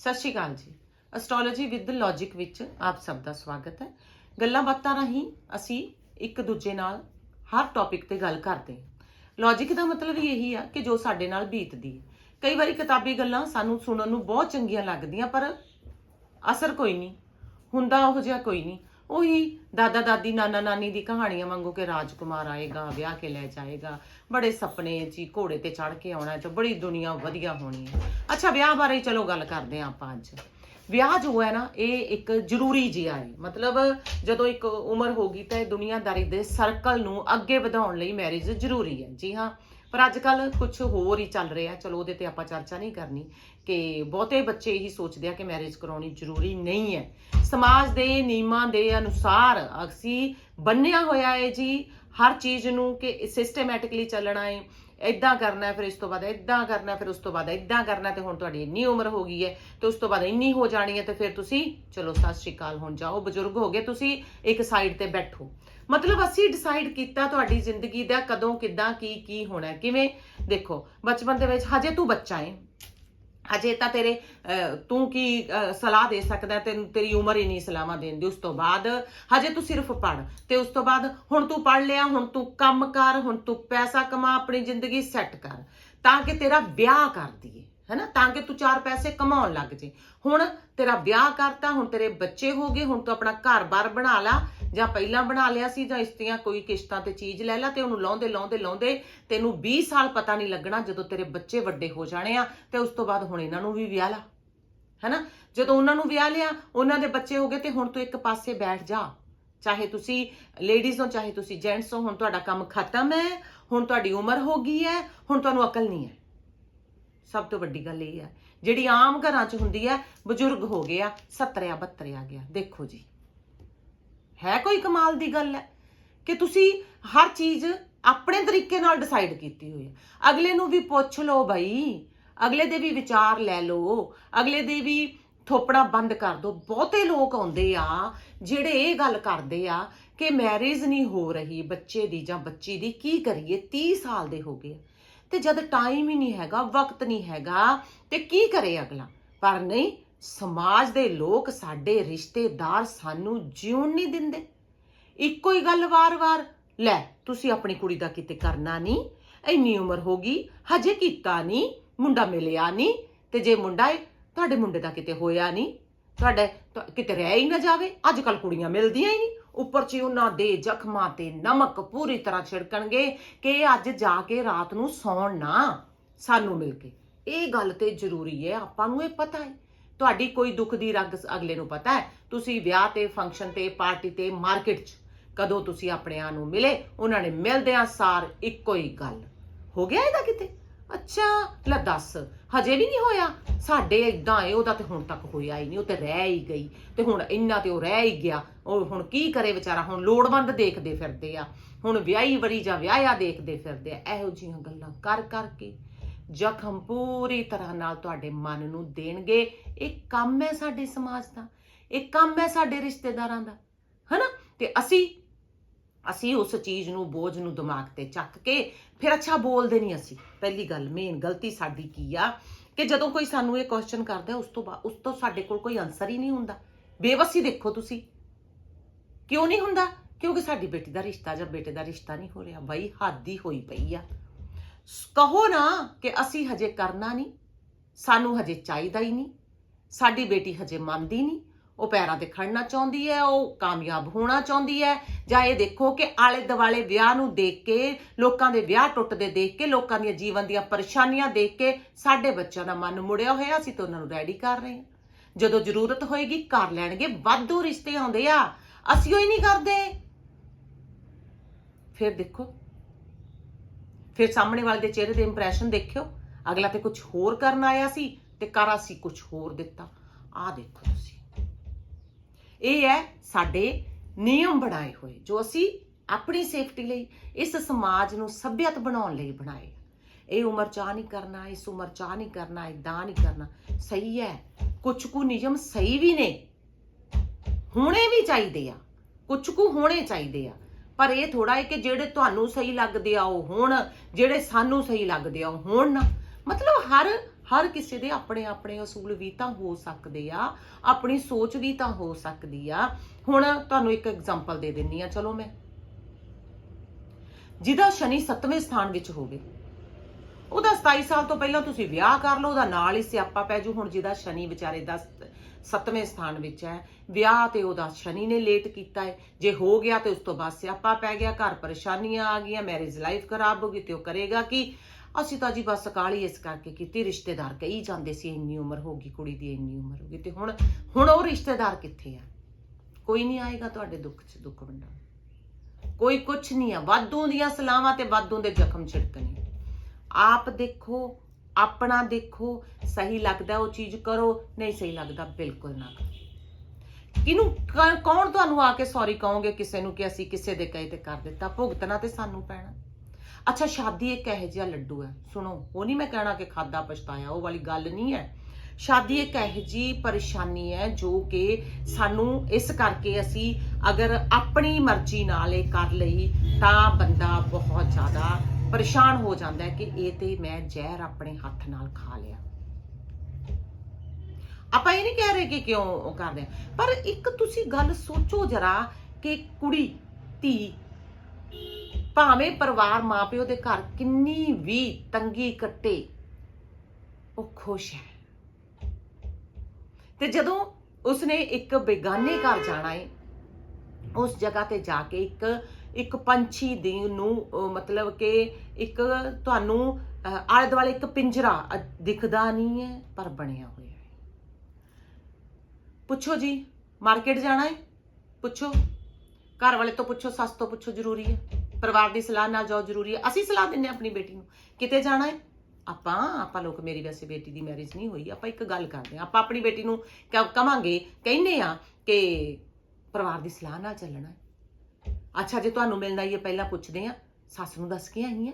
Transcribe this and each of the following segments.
ਸਤਿ ਸ਼੍ਰੀ ਅਕਾਲ ਜੀ। Astrology with logic ਵਿੱਚ ਆਪ ਸਭ ਦਾ ਸਵਾਗਤ ਹੈ। ਗੱਲਾਂ ਬਾਤਾਂ ਰਾਹੀਂ ਅਸੀਂ ਇੱਕ ਦੂਜੇ ਨਾਲ ਹਰ ਟੌਪਿਕ ਤੇ ਗੱਲ ਕਰਦੇ ਹਾਂ। ਲੌਜੀਕ ਦਾ ਮਤਲਬ ਹੀ ਇਹੀ ਆ ਕਿ ਜੋ ਸਾਡੇ ਨਾਲ ਬੀਤਦੀ ਹੈ। ਕਈ ਵਾਰੀ ਕਿਤਾਬੀ ਗੱਲਾਂ ਸਾਨੂੰ ਸੁਣਨ ਨੂੰ ਬਹੁਤ ਚੰਗੀਆਂ ਲੱਗਦੀਆਂ, ਪਰ ਅਸਰ ਕੋਈ ਨਹੀਂ। ਹੁੰਦਾ ਉਹ ਜਿਹਾ ਕੋਈ ਨਹੀਂ। ਉਹੀ ਦਾਦਾ ਦਾਦੀ ਨਾਨਾ ਨਾਨੀ ਦੀ ਕਹਾਣੀਆਂ ਵਾਂਗੂ ਕਿ ਰਾਜਕੁਮਾਰ ਆਏਗਾ, ਵਿਆਹ ਕੇ ਲੈ ਜਾਏਗਾ। ਬੜੇ ਸੁਪਨੇ ਜੀ ਘੋੜੇ ਤੇ ਚੜ ਕੇ ਆਉਣਾ ਹੈ ਬੜੀ ਦੁਨੀਆ ਵਧੀਆ ਹੋਣੀ ਹੈ। ਅੱਛਾ, ਵਿਆਹ ਬਾਰੇ ਚਲੋ ਗੱਲ ਕਰਦੇ ਹਾਂ ਆਪਾਂ ਅੱਜ। ਵਿਆਹ ਜੋ ਹੈ ਨਾ, ਇਹ ਇੱਕ ਜ਼ਰੂਰੀ ਜਿਹਾ ਹੈ। ਮਤਲਬ ਜਦੋਂ ਇੱਕ ਉਮਰ ਹੋ ਗਈ ਤਾਂ ਇਹ ਦੁਨੀਆਦਾਰੀ ਦੇ ਸਰਕਲ ਨੂੰ ਅੱਗੇ ਵਧਾਉਣ ਲਈ ਮੈਰਿਜ ਜ਼ਰੂਰੀ ਹੈ। ਜੀ ਹਾਂ ਪਰ ਅੱਜ ਕੱਲ ਕੁਝ ਹੋਰ ਹੀ ਚੱਲ ਰਿਹਾ। ਚਲੋ, ਉਹਦੇ ਤੇ ਆਪਾਂ ਚਰਚਾ ਨਹੀਂ ਕਰਨੀ ਕਿ ਬਹੁਤੇ ਬੱਚੇ ਇਹੀ ਸੋਚਦੇ ਆ ਕਿ ਮੈਰਿਜ ਕਰਾਉਣੀ ਜ਼ਰੂਰੀ ਨਹੀਂ ਹੈ। ਸਮਾਜ ਦੇ ਨਿਯਮਾਂ ਦੇ ਅਨੁਸਾਰ ਅਸੀਂ ਬੰਨਿਆ ਹੋਇਆ ਹੈ ਜੀ, ਹਰ ਚੀਜ਼ ਨੂੰ ਕਿ ਸਿਸਟਮੈਟਿਕਲੀ ਚੱਲਣਾ ਹੈ ਇਦਾਂ ਕਰਨਾ ਫਿਰ ਇਸ ਤੋਂ ਬਾਅਦ ਇਦਾਂ ਕਰਨਾ ਫਿਰ ਉਸ ਤੋਂ ਬਾਅਦ ਇਦਾਂ ਕਰਨਾ ਹੈ ਤੇ ਹੁਣ ਤੁਹਾਡੀ ਇੰਨੀ ਉਮਰ ਹੋ ਗਈ ਹੈ ਤੇ ਉਸ ਤੋਂ ਬਾਅਦ ਇੰਨੀ ਹੋ ਜਾਣੀ ਹੈ ਤੇ ਫਿਰ ਤੁਸੀਂ, ਚਲੋ ਸਤਿ ਸ਼੍ਰੀ ਅਕਾਲ, ਹੁਣ ਜਾਓ, ਬਜ਼ੁਰਗ ਹੋ ਗਏ ਤੁਸੀਂ, ਇੱਕ ਸਾਈਡ ਤੇ ਬੈਠੋ। ਮਤਲਬ ਅਸੀਂ ਡਿਸਾਈਡ ਕੀਤਾ ਤੁਹਾਡੀ ਜ਼ਿੰਦਗੀ ਦਾ ਕਦੋਂ, ਕਿੱਦਾਂ, ਕੀ ਕੀ ਹੋਣਾ ਕਿਵੇਂ? ਦੇਖੋ, ਬਚਪਨ ਦੇ ਵਿੱਚ ਹਜੇ ਤੂੰ ਬੱਚਾ ਹੈ ਹਜੇ ਤਾਂ ਤੇਰੇ ਤੂੰ ਕੀ ਸਲਾਹ ਦੇ ਸਕਦਾ ਤੈਨੂੰ ਤੇਰੀ ਉਮਰ ਹੀ ਨਹੀਂ ਸਲਾਹਾਂ ਦੇਣ ਦੀ। ਉਸ ਤੋਂ ਬਾਅਦ ਹਜੇ ਤੂੰ ਸਿਰਫ ਪੜ ਤੇ ਉਸ ਤੋਂ ਬਾਅਦ ਹੁਣ ਤੂੰ ਪੜ ਲਿਆ, ਹੁਣ ਤੂੰ ਕੰਮ ਕਰ, ਹੁਣ ਤੂੰ ਪੈਸਾ ਕਮਾ, ਆਪਣੀ ਜ਼ਿੰਦਗੀ ਸੈੱਟ ਕਰ। ਤਾਂ ਕਿ ਤੇਰਾ ਵਿਆਹ ਕਰ ਦਈਏ। ਹੈਨਾ? ਤਾਂ ਕਿ ਤੂੰ ਚਾਰ ਪੈਸੇ ਕਮਾਉਣ ਲੱਗ ਜੇ। ਹੁਣ ਤੇਰਾ ਵਿਆਹ ਕਰਤਾ, ਹੁਣ ਤੇਰੇ ਬੱਚੇ ਹੋ ਗਏ, ਹੁਣ ਤੂੰ ਆਪਣਾ ਘਰ-ਬਾਰ ਬਣਾ ਲਾ, ਜਾਂ ਪਹਿਲਾਂ ਬਣਾ ਲਿਆ ਸੀ, ਜਾਂ ਇਸ ਦੀਆਂ ਕੋਈ ਕਿਸ਼ਤਾਂ ਤੇ ਚੀਜ਼ ਲੈ ਲਾ ਤੇ ਉਹਨੂੰ ਲਾਉਂਦੇ ਲਾਉਂਦੇ ਲਾਉਂਦੇ ਤੈਨੂੰ 20 ਸਾਲ ਪਤਾ ਨਹੀਂ ਲੱਗਣਾ ਜਦੋਂ ਤੇਰੇ ਬੱਚੇ ਵੱਡੇ ਹੋ ਜਾਣੇ ਆ ਤੇ ਉਸ ਤੋਂ ਬਾਅਦ ਹੁਣ ਇਹਨਾਂ ਨੂੰ ਵੀ ਵਿਆਹ ਲਾ। ਹੈਨਾ? ਜਦੋਂ ਉਹਨਾਂ ਨੂੰ ਵਿਆਹ ਲਿਆ, ਉਹਨਾਂ ਦੇ ਬੱਚੇ ਹੋ ਗਏ ਤੇ ਹੁਣ ਤੂੰ ਇੱਕ ਪਾਸੇ ਬੈਠ ਜਾ। ਚਾਹੇ ਤੁਸੀਂ ਲੇਡੀਜ਼ ਹੋ, ਚਾਹੇ ਤੁਸੀਂ ਜੈਂਟਸ ਹੋ, ਹੁਣ ਤੁਹਾਡਾ ਕੰਮ ਖਤਮ ਹੈ, ਹੁਣ ਤੁਹਾਡੀ ਉਮਰ ਹੋ ਗਈ ਹੈ, ਹੁਣ ਤੁਹਾਨੂੰ ਅਕਲ ਨਹੀਂ ਹੈ। ਸਭ ਤੋਂ ਵੱਡੀ ਗੱਲ ਇਹ ਹੈ ਜਿਹੜੀ ਆਮ ਘਰਾਂ 'ਚ ਹੁੰਦੀ ਹੈ ਬਜ਼ੁਰਗ ਹੋ ਗਿਆ 70 72 ਆ ਗਿਆ। ਦੇਖੋ ਜੀ, ਹੈ ਕੋਈ ਕਮਾਲ ਦੀ ਗੱਲ ਹੈ? ਕਿ ਤੁਸੀਂ ਹਰ ਚੀਜ਼ ਆਪਣੇ ਤਰੀਕੇ ਨਾਲ ਡਿਸਾਈਡ ਕੀਤੀ ਹੋਈ ਹੈ। ਅਗਲੇ ਨੂੰ ਵੀ ਪੁੱਛ ਲਓ ਬਈ, ਅਗਲੇ ਦੇ ਵੀ ਵਿਚਾਰ ਲੈ ਲਓ, ਅਗਲੇ ਦੇ ਵੀ ਥੋਪੜਾ ਬੰਦ ਕਰ ਦਿਓ ਬਹੁਤੇ ਲੋਕ ਆਉਂਦੇ ਆ, ਜਿਹੜੇ ਇਹ ਗੱਲ ਕਰਦੇ ਆ ਕਿ ਮੈਰਿਜ ਨਹੀਂ ਹੋ ਰਹੀ ਬੱਚੇ ਦੀ ਜਾਂ ਬੱਚੀ ਦੀ, ਕੀ ਕਰੀਏ? 30 ਸਾਲ ਦੇ ਹੋ ਗਏ ਤੇ ਜਦ ਟਾਈਮ ਹੀ ਨਹੀਂ ਹੈਗਾ, ਵਕਤ ਨਹੀਂ ਹੈਗਾ, ਤੇ ਕੀ ਕਰੇ ਅਗਲਾ? ਪਰ ਨਹੀਂ, ਸਮਾਜ ਦੇ ਲੋਕ ਸਾਡੇ ਰਿਸ਼ਤੇਦਾਰ ਸਾਨੂੰ ਜਿਉਣ ਨਹੀਂ ਦਿੰਦੇ। ਇੱਕੋ ਹੀ ਗੱਲ ਵਾਰ-ਵਾਰ, ਲੈ, ਤੁਸੀਂ ਆਪਣੀ ਕੁੜੀ ਦਾ ਕਿਤੇ ਕਰਨਾ ਨਹੀਂ, ਇੰਨੀ ਉਮਰ ਹੋ ਗਈ, ਹਜੇ ਕੀਤਾ ਨਹੀਂ, ਮੁੰਡਾ ਮਿਲਿਆ ਨਹੀਂ, ਤੇ ਜੇ ਮੁੰਡਾ ਹੈ ਤੁਹਾਡੇ ਮੁੰਡੇ ਦਾ ਕਿਤੇ ਹੋਇਆ ਨਹੀਂ, ਤੁਹਾਡੇ ਤੁ- ਕਿਤੇ ਰਹਿ ਹੀ ਨਾ ਜਾਵੇ ਅੱਜ ਕੱਲ ਕੁੜੀਆਂ ਮਿਲਦੀਆਂ ਹੀ ਨਹੀਂ। ਉੱਪਰ ਚ ਉਹਨਾਂ ਦੇ ਜ਼ਖਮਾਂ ਤੇ ਨਮਕ ਪੂਰੀ ਤਰ੍ਹਾਂ ਛਿੜਕਣਗੇ ਕਿ ਅੱਜ ਜਾ ਕੇ ਰਾਤ ਨੂੰ ਸੌਣ ਨਾ ਸਾਨੂੰ ਮਿਲ ਕੇ। ਇਹ ਗੱਲ ਤੇ ਜ਼ਰੂਰੀ ਹੈ, ਆਪਾਂ ਨੂੰ ਇਹ ਪਤਾ ਹੈ। ਤੁਹਾਡੀ ਕੋਈ ਦੁੱਖ ਦੀ ਰਗ ਅਗਲੇ ਨੂੰ ਪਤਾ ਹੈ। ਤੁਸੀਂ ਵਿਆਹ ਤੇ ਫੰਕਸ਼ਨ ਤੇ ਪਾਰਟੀ ਤੇ ਮਾਰਕੀਟ 'ਚ ਕਦੋਂ ਤੁਸੀਂ ਆਪਣਿਆਂ ਨੂੰ ਮਿਲੇ, ਉਹਨਾਂ ਨੇ ਮਿਲਦਿਆਂ ਸਾਰ ਇੱਕੋ ਹੀ ਗੱਲ। ਹੋ ਗਿਆ ਇਹਦਾ ਕਿਤੇ? ਅੱਛਾ, ਲੈ ਦੱਸ, ਹਜੇ ਵੀ ਨਹੀਂ ਹੋਇਆ? ਸਾਡੇ ਇਦਾਂ ਏ, ਉਹਦਾ ਤੇ ਹੁਣ ਤੱਕ ਹੋਇਆ ਹੀ ਨਹੀਂ, ਉਹ ਤੇ ਰਹਿ ਹੀ ਗਈ। ਤੇ ਹੁਣ ਇੰਨਾ ਤੇ ਉਹ ਰਹਿ ਹੀ ਗਿਆ। ਉਹ ਹੁਣ ਕੀ ਕਰੇ ਵਿਚਾਰਾ? ਹੁਣ ਲੋੜਵੰਦ ਦੇਖਦੇ ਫਿਰਦੇ ਆ। ਹੁਣ ਵਿਆਹੀ ਵਰੀ ਜਾਂ ਵਿਆਹਿਆ ਦੇਖਦੇ ਫਿਰਦੇ ਆ। ਇਹੋ ਜੀਆਂ ਗੱਲਾਂ ਕਰ ਕਰਕੇ ਜ਼ਖਮ ਪੂਰੀ ਤਰ੍ਹਾਂ ਨਾਲ ਤੁਹਾਡੇ ਮਨ ਨੂੰ ਦੇਣਗੇ। ਇਹ ਕੰਮ ਹੈ ਸਾਡੇ ਸਮਾਜ ਦਾ। ਇਹ ਕੰਮ ਹੈ ਸਾਡੇ ਰਿਸ਼ਤੇਦਾਰਾਂ ਦਾ। ਹਨਾ? ਤੇ ਅਸੀਂ ਅਸੀਂ ਉਸ ਚੀਜ਼ ਨੂੰ ਬੋਝ ਨੂੰ ਦਿਮਾਗ ਤੇ ਚੱਕ ਕੇ ਫਿਰ ਅੱਛਾ ਬੋਲਦੇ ਨਹੀਂ ਅਸੀਂ। ਪਹਿਲੀ ਗੱਲ ਮੇਨ ਗਲਤੀ ਸਾਡੀ ਕੀ ਆ? ਕਿ ਜਦੋਂ ਕੋਈ ਸਾਨੂੰ ਇਹ ਕੁਐਸਚਨ ਕਰਦਾ, ਉਸ ਤੋਂ ਬਾਅਦ ਉਸ ਤੋਂ ਸਾਡੇ ਕੋਲ ਕੋਈ ਆਨਸਰ ਹੀ ਨਹੀਂ ਹੁੰਦਾ। ਬੇਵਸੀ ਦੇਖੋ ਤੁਸੀਂ। ਕਿਉਂ ਨਹੀਂ ਹੁੰਦਾ? ਕਿਉਂਕਿ ਸਾਡੀ ਬੇਟੀ ਦਾ ਰਿਸ਼ਤਾ ਜਾਂ ਬੇਟੇ ਦਾ ਰਿਸ਼ਤਾ ਨਹੀਂ ਹੋ ਰਿਹਾ। ਬਾਈ ਹਾਦੀ ਹੋਈ ਪਈ ਆ। ਸ- ਕਹੋ ਨਾ ਕਿ ਅਸੀਂ ਹਜੇ ਕਰਨਾ ਨਹੀਂ। ਸਾਨੂੰ ਹਜੇ ਚਾਹੀਦਾ ਹੀ ਨਹੀਂ। ਸਾਡੀ ਬੇਟੀ ਹਜੇ ਮੰਨਦੀ ਨਹੀਂ। ਉਹ ਪੈਰਾਂ ਤੇ ਖੜਨਾ ਚਾਹੁੰਦੀ ਹੈ, ਉਹ ਕਾਮਯਾਬ ਹੋਣਾ ਚਾਹੁੰਦੀ ਹੈ। ਜਾਂ ਇਹ ਦੇਖੋ ਕਿ ਆਲੇ ਦੁਆਲੇ ਵਿਆਹ ਨੂੰ ਦੇਖ ਕੇ, ਲੋਕਾਂ ਦੇ ਵਿਆਹ ਟੁੱਟਦੇ ਦੇਖ ਕੇ, ਲੋਕਾਂ ਦੀਆਂ ਜੀਵਨ ਦੀਆਂ ਪਰੇਸ਼ਾਨੀਆਂ ਦੇਖ ਕੇ ਸਾਡੇ ਬੱਚਿਆਂ ਦਾ ਮਨ ਮੁੜਿਆ ਹੋਇਆ, ਅਸੀਂ ਤਾਂ ਉਹਨਾਂ ਨੂੰ ਰੈਡੀ ਕਰ ਰਹੇ ਹਾਂ। ਜਦੋਂ ਜ਼ਰੂਰਤ ਹੋਏਗੀ ਕਰ ਲੈਣਗੇ, ਵਾਧੂ ਰਿਸ਼ਤੇ ਆਉਂਦੇ ਆ। ਅਸੀਂ ਉਹ ਹੀ ਨਹੀਂ ਕਰਦੇ। ਫਿਰ ਦੇਖੋ। ਫਿਰ ਸਾਹਮਣੇ ਵਾਲੇ ਦੇ ਚਿਹਰੇ ਦੇ ਇੰਪ੍ਰੈਸ਼ਨ ਦੇਖਿਓ। ਅਗਲਾ ਤੇ ਕੁਝ ਹੋਰ ਕਰਨ ਆਇਆ ਸੀ ਤੇ ਕਰ ਅਸੀਂ ਕੁਝ ਹੋਰ ਦਿੱਤਾ। ਆਹ ਦੇਖੋ ਤੁਸੀਂ। ਇਹ ਹੈ ਸਾਡੇ ਨਿਯਮ ਬਣਾਏ ਹੋਏ, ਜੋ ਅਸੀਂ ਆਪਣੀ ਸੇਫਟੀ ਲਈ, ਇਸ ਸਮਾਜ ਨੂੰ ਸਭਿਅਤ ਬਣਾਉਣ ਲਈ ਬਣਾਏ ਇਹ ਉਮਰ ਚਾਹ ਨਹੀਂ ਕਰਨਾ, ਇਸ ਉਮਰ ਚਾਹ ਨਹੀਂ ਕਰਨਾ ਇਦਾਂ ਨਹੀਂ ਕਰਨਾ। ਸਹੀ ਹੈ ਕੁਝ ਕੁ ਨਿਯਮ ਸਹੀ ਵੀ ਨੇ, ਹੋਣੇ ਵੀ ਚਾਹੀਦੇ ਆ ਕੁਝ ਕੁ ਹੋਣੇ ਚਾਹੀਦੇ ਆ। ਪਰ ਇਹ ਥੋੜਾ ਹੈ ਕਿ ਜਿਹੜੇ ਤੁਹਾਨੂੰ ਸਹੀ ਲੱਗਦੇ ਆ, ਉਹ ਹੋਣ, ਜਿਹੜੇ ਸਾਨੂੰ ਸਹੀ ਲੱਗਦੇ ਆ, ਉਹ ਹੋਣ ਨਾ। ਮਤਲਬ ਹਰ ਹਰ ਕਿਸੇ ਦੇ ਆਪਣੇ ਆਪਣੇ ਅਸੂਲ ਵੀ ਤਾਂ ਹੋ ਸਕਦੇ ਆ, ਆਪਣੀ ਸੋਚ ਵੀ ਤਾਂ ਹੋ ਸਕਦੀ ਆ। ਹੁਣ ਤੁਹਾਨੂੰ ਇੱਕ ਐਗਜ਼ਾਮਪਲ ਦੇ ਦਿੰਨੀ ਆ, ਚਲੋ ਮੈਂ। ਜਿਹਦਾ ਸ਼ਨੀ 7ਵੇਂ ਸਥਾਨ ਵਿੱਚ ਹੋਵੇ, ਉਹਦਾ 27 ਸਾਲ ਤੋਂ ਪਹਿਲਾਂ ਤੁਸੀਂ ਵਿਆਹ ਕਰ ਲਓ, ਉਹਦਾ ਨਾਲ ਹੀ ਸਿਆਪਾ ਪੈ ਜੂ। ਹੁਣ ਜਿਹਦਾ ਸ਼ਨੀ ਵਿਚਾਰੇ ਦਾ 7ਵੇਂ ਸਥਾਨ ਵਿੱਚ ਹੈ, ਵਿਆਹ ਤੇ ਉਹਦਾ ਸ਼ਨੀ ਨੇ ਲੇਟ ਕੀਤਾ ਹੈ। ਜੇ ਹੋ ਗਿਆ ਤੇ ਉਸ ਤੋਂ ਬਾਅਦ ਸਿਆਪਾ ਪੈ ਗਿਆ, ਘਰ ਪਰੇਸ਼ਾਨੀਆਂ ਆ ਗਈਆਂ ਮੈਰਿਜ ਲਾਈਫ ਖਰਾਬ ਹੋ ਗਈ ਤੇ ਉਹ ਕਰੇਗਾ ਕਿ? ਅਸੀਂ ਤਾਂ ਜੀ ਬਸ ਕਾਲੀ ਇਸ ਕਰਕੇ ਕੀਤੀ, ਰਿਸ਼ਤੇਦਾਰ ਕਹੀ ਜਾਂਦੇ ਸੀ ਇੰਨੀ ਉਮਰ ਹੋ ਗਈ, ਕੁੜੀ ਦੀ ਇੰਨੀ ਉਮਰ ਹੋ ਗਈ ਤੇ ਹੁਣ ਹੁਣ ਉਹ ਰਿਸ਼ਤੇਦਾਰ ਕਿੱਥੇ ਆ? ਕੋਈ ਨਹੀਂ ਆਏਗਾ ਤੁਹਾਡੇ ਦੁੱਖ 'ਚ, ਦੁੱਖ ਵੰਡਾਉਣ ਕੋਈ ਕੁਛ ਨਹੀਂ ਆ, ਵਾਧੂ ਦੀਆਂ ਸਲਾਵਾਂ ਤੇ ਵਾਧੂ ਦੇ ਜ਼ਖਮ ਛਿੜਕਣੇ। ਆਪ ਦੇਖੋ, ਆਪਣਾ ਦੇਖੋ, ਸਹੀ ਲੱਗਦਾ ਉਹ ਚੀਜ਼ ਕਰੋ, ਨਹੀਂ ਸਹੀ ਲੱਗਦਾ ਬਿਲਕੁਲ ਨਾ ਕਰੋ। ਕਿਨੂੰ ਕ- ਕੌਣ ਤੁਹਾਨੂੰ ਆ ਕੇ ਸੌਰੀ ਕਹੋਗੇ, ਕਿਸੇ ਨੂੰ ਕਿ ਅਸੀਂ ਕਿਸੇ ਦੇ ਕਹੇ ਤੇ ਕਰ ਦਿੱਤਾ, ਭੁਗਤਣਾ ਤੇ ਸਾਨੂੰ ਪੈਣਾ। ਅੱਛਾ, ਸ਼ਾਦੀ ਇੱਕ ਇਹੋ ਜਿਹਾ ਲੱਡੂ ਹੈ। ਸੁਣੋ, ਉਹ ਨਹੀਂ ਮੈਂ ਕਹਿਣਾ ਕਿ ਖਾਦਾ ਪਛਤਾਇਆ, ਉਹ ਵਾਲੀ ਗੱਲ ਨਹੀਂ ਹੈ। ਸ਼ਾਦੀ ਇੱਕ ਇਹੋ ਜੀ ਪਰੇਸ਼ਾਨੀ ਹੈ ਜੋ ਕਿ ਸਾਨੂੰ ਇਸ ਕਰਕੇ ਅਸੀਂ ਅਗਰ ਆਪਣੀ ਮਰਜ਼ੀ ਨਾਲ ਇਹ ਕਰ ਲਈ ਤਾਂ ਬੰਦਾ ਬਹੁਤ ਜ਼ਿਆਦਾ ਪਰੇਸ਼ਾਨ ਹੋ ਜਾਂਦਾ ਹੈ ਕਿ ਇਹ ਤੇ ਮੈਂ ਜ਼ਹਿਰ ਆਪਣੇ ਹੱਥ ਨਾਲ ਖਾ ਲਿਆ। ਆਪਾਂ ਇਹ ਨਹੀਂ ਕਹਿ ਰਹੇ ਕਿ ਕਿਉਂ ਉਹ ਕਰਦੇ ਆ। ਪਰ ਇੱਕ ਤੁਸੀਂ ਗੱਲ ਸੋਚੋ ਜਰਾ ਕਿ ਕੁੜੀ, ਧੀ ਭਾਵੇਂ ਪਰਿਵਾਰ ਮਾਪਿਓ ਦੇ ਘਰ ਕਿੰਨੀ ਵੀ ਤੰਗੀ ਕੱਟੇ, ਉਹ ਖੁਸ਼ ਹੈ। ਤੇ ਜਦੋਂ ਉਸਨੇ ਇੱਕ ਬੇਗਾਨੇ ਘਰ ਜਾਣਾ ਹੈ ਉਸ ਜਗ੍ਹਾ ਤੇ ਜਾ ਕੇ ਇੱਕ ਇੱਕ ਪੰਛੀ ਦੀ ਨੂੰ ਮਤਲਬ ਕਿ ਇੱਕ ਤੁਹਾਨੂੰ ਆਲੇ ਦੁਆਲੇ ਇੱਕ ਪਿੰਜਰਾ ਦਿਖਦਾ ਨਹੀਂ ਹੈ, ਪਰ ਬਣਿਆ ਹੋਇਆ ਹੈ। ਪੁੱਛੋ ਜੀ, ਮਾਰਕੀਟ ਜਾਣਾ ਹੈ? ਪੁੱਛੋ। ਘਰ ਵਾਲੇ ਤੋਂ ਪੁੱਛੋ, ਸੱਸ ਤੋਂ ਪੁੱਛੋ, ਜ਼ਰੂਰੀ ਹੈ। ਪਰਿਵਾਰ ਦੀ ਸਲਾਹ ਨਾਲ ਜੋ ਜ਼ਰੂਰੀ ਹੈ। ਅਸੀਂ ਸਲਾਹ ਦਿੰਨੇ ਹਾਂ ਆਪਣੀ ਬੇਟੀ ਨੂੰ। ਕਿਤੇ ਜਾਣਾ ਹੈ? ਆਪਾਂ ਆਪਾਂ ਲੋਕ ਮੇਰੀ ਵੈਸੇ ਬੇਟੀ ਦੀ ਮੈਰਿਜ ਨਹੀਂ ਹੋਈ। ਆਪਾਂ ਇੱਕ ਗੱਲ ਕਰਦੇ ਹਾਂ। ਆਪਾਂ ਆਪਣੀ ਬੇਟੀ ਨੂੰ ਕ- ਕਵਾਂਗੇ ਕਹਿੰਨੇ ਆ ਕਿ ਪਰਿਵਾਰ ਦੀ ਸਲਾਹ ਨਾਲ ਚੱਲਣਾ ਅੱਛਾ, ਜੇ ਤੁਹਾਨੂੰ ਮਿਲਣਾ ਹੀ ਹੈ, ਪਹਿਲਾਂ ਪੁੱਛਦੇ ਆ ਸੱਸ ਨੂੰ ਦੱਸ ਕੇ ਆਈ ਹੈ।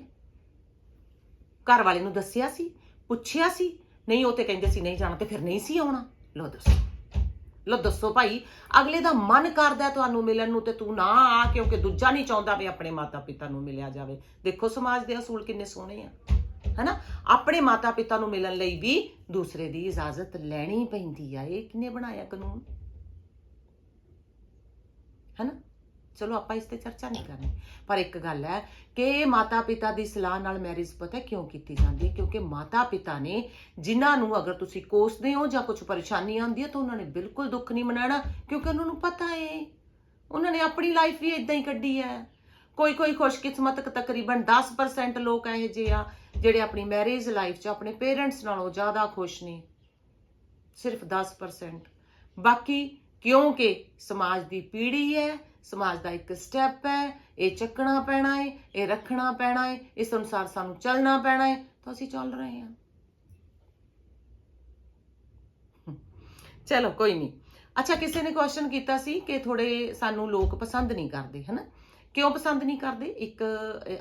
ਘਰ ਵਾਲੇ ਨੂੰ ਦੱਸਿਆ ਸੀ, ਪੁੱਛਿਆ ਸੀ। ਨਹੀਂ, ਉਹ ਤੇ ਕਹਿੰਦੇ ਸੀ, ਨਹੀਂ ਜਾਣਾ ਤੇ ਫਿਰ ਨਹੀਂ ਸੀ ਆਉਣਾ। ਲੋ ਦੱਸੋ ਲੋ ਦੱਸੋ ਭਾਈ, ਅਗਲੇ ਦਾ ਮਨ ਕਰਦਾ ਤੁਹਾਨੂੰ ਮਿਲਣ ਨੂੰ ਤੇ ਤੂੰ ਨਾ ਆ, ਕਿਉਂਕਿ ਦੂਜਾ ਨਹੀਂ ਚਾਹੁੰਦਾ ਵੀ ਆਪਣੇ ਮਾਤਾ ਪਿਤਾ ਨੂੰ ਮਿਲਿਆ ਜਾਵੇ। ਦੇਖੋ ਸਮਾਜ ਦੇ ਅਸੂਲ ਕਿੰਨੇ ਸੋਹਣੇ ਆ, ਹੈਨਾ? ਆਪਣੇ ਮਾਤਾ ਪਿਤਾ ਨੂੰ ਮਿਲਣ ਲਈ ਵੀ ਦੂਸਰੇ ਦੀ ਇਜਾਜ਼ਤ ਲੈਣੀ ਪੈਂਦੀ ਆ। ਇਹ ਕਿੰਨੇ ਬਣਾਇਆ ਕਾਨੂੰਨ? ਹੈਨਾ? ਚਲੋ ਆਪਾਂ ਇਸ ਤੇ ਚਰਚਾ ਨਹੀਂ ਕਰਨੀ। ਪਰ ਇੱਕ ਗੱਲ ਹੈ ਕਿ ਮਾਤਾ ਪਿਤਾ ਦੀ ਸਲਾਹ ਨਾਲ ਮੈਰਿਜ ਪਤਾ ਕਿਉਂ ਕੀਤੀ ਜਾਂਦੀ ਹੈ? ਕਿਉਂਕਿ ਮਾਤਾ ਪਿਤਾ ਨੇ ਜਿਨ੍ਹਾਂ ਨੂੰ ਅਗਰ ਤੁਸੀਂ ਕੋਸਦੇ ਹੋ ਜਾਂ ਕੁਝ ਪਰੇਸ਼ਾਨੀ ਆਉਂਦੀ ਹੈ ਤਾਂ ਉਹਨਾਂ ਨੇ ਬਿਲਕੁਲ ਦੁੱਖ ਨਹੀਂ ਮਨਾਣਾ, ਕਿਉਂਕਿ ਉਹਨਾਂ ਨੂੰ ਪਤਾ ਹੈ। ਉਹਨਾਂ ਨੇ ਆਪਣੀ ਲਾਈਫ ਵੀ ਇਦਾਂ ਹੀ ਕੱਢੀ ਹੈ। ਕੋਈ ਕੋਈ ਖੁਸ਼ਕਿਸਮਤ ਤਕਰੀਬਨ 10% ਲੋਕ ਇਹੋ ਜਿਹੇ ਆ, ਜਿਹੜੇ ਆਪਣੀ ਮੈਰਿਜ ਲਾਈਫ 'ਚ ਆਪਣੇ ਪੇਰੈਂਟਸ ਨਾਲੋਂ ਜ਼ਿਆਦਾ ਖੁਸ਼ ਨੇ। ਸਿਰਫ 10% ਬਾਕੀ ਕਿਉਂਕਿ ਸਮਾਜ ਦੀ ਪੀੜ੍ਹੀ ਹੈ ਸਮਾਜ ਦਾ ਇੱਕ ਸਟੈਪ ਹੈ, ਇਹ ਚੱਕਣਾ ਪੈਣਾ ਹੈ ਇਹ ਰੱਖਣਾ ਪੈਣਾ ਹੈ ਇਸ ਅਨੁਸਾਰ ਸਾਨੂੰ ਚੱਲਣਾ ਪੈਣਾ ਹੈ ਤਾਂ ਅਸੀਂ ਚੱਲ ਰਹੇ ਹਾਂ। ਚਲੋ, ਕੋਈ ਨਹੀਂ। ਅੱਛਾ, ਕਿਸੇ ਨੇ ਕੁਐਸਚਨ ਕੀਤਾ ਸੀ ਕਿ ਥੋੜੇ ਸਾਨੂੰ ਲੋਕ ਪਸੰਦ ਨਹੀਂ ਕਰਦੇ, ਹਨਾ? ਕਿਉਂ ਪਸੰਦ ਨਹੀਂ ਕਰਦੇ? ਇੱਕ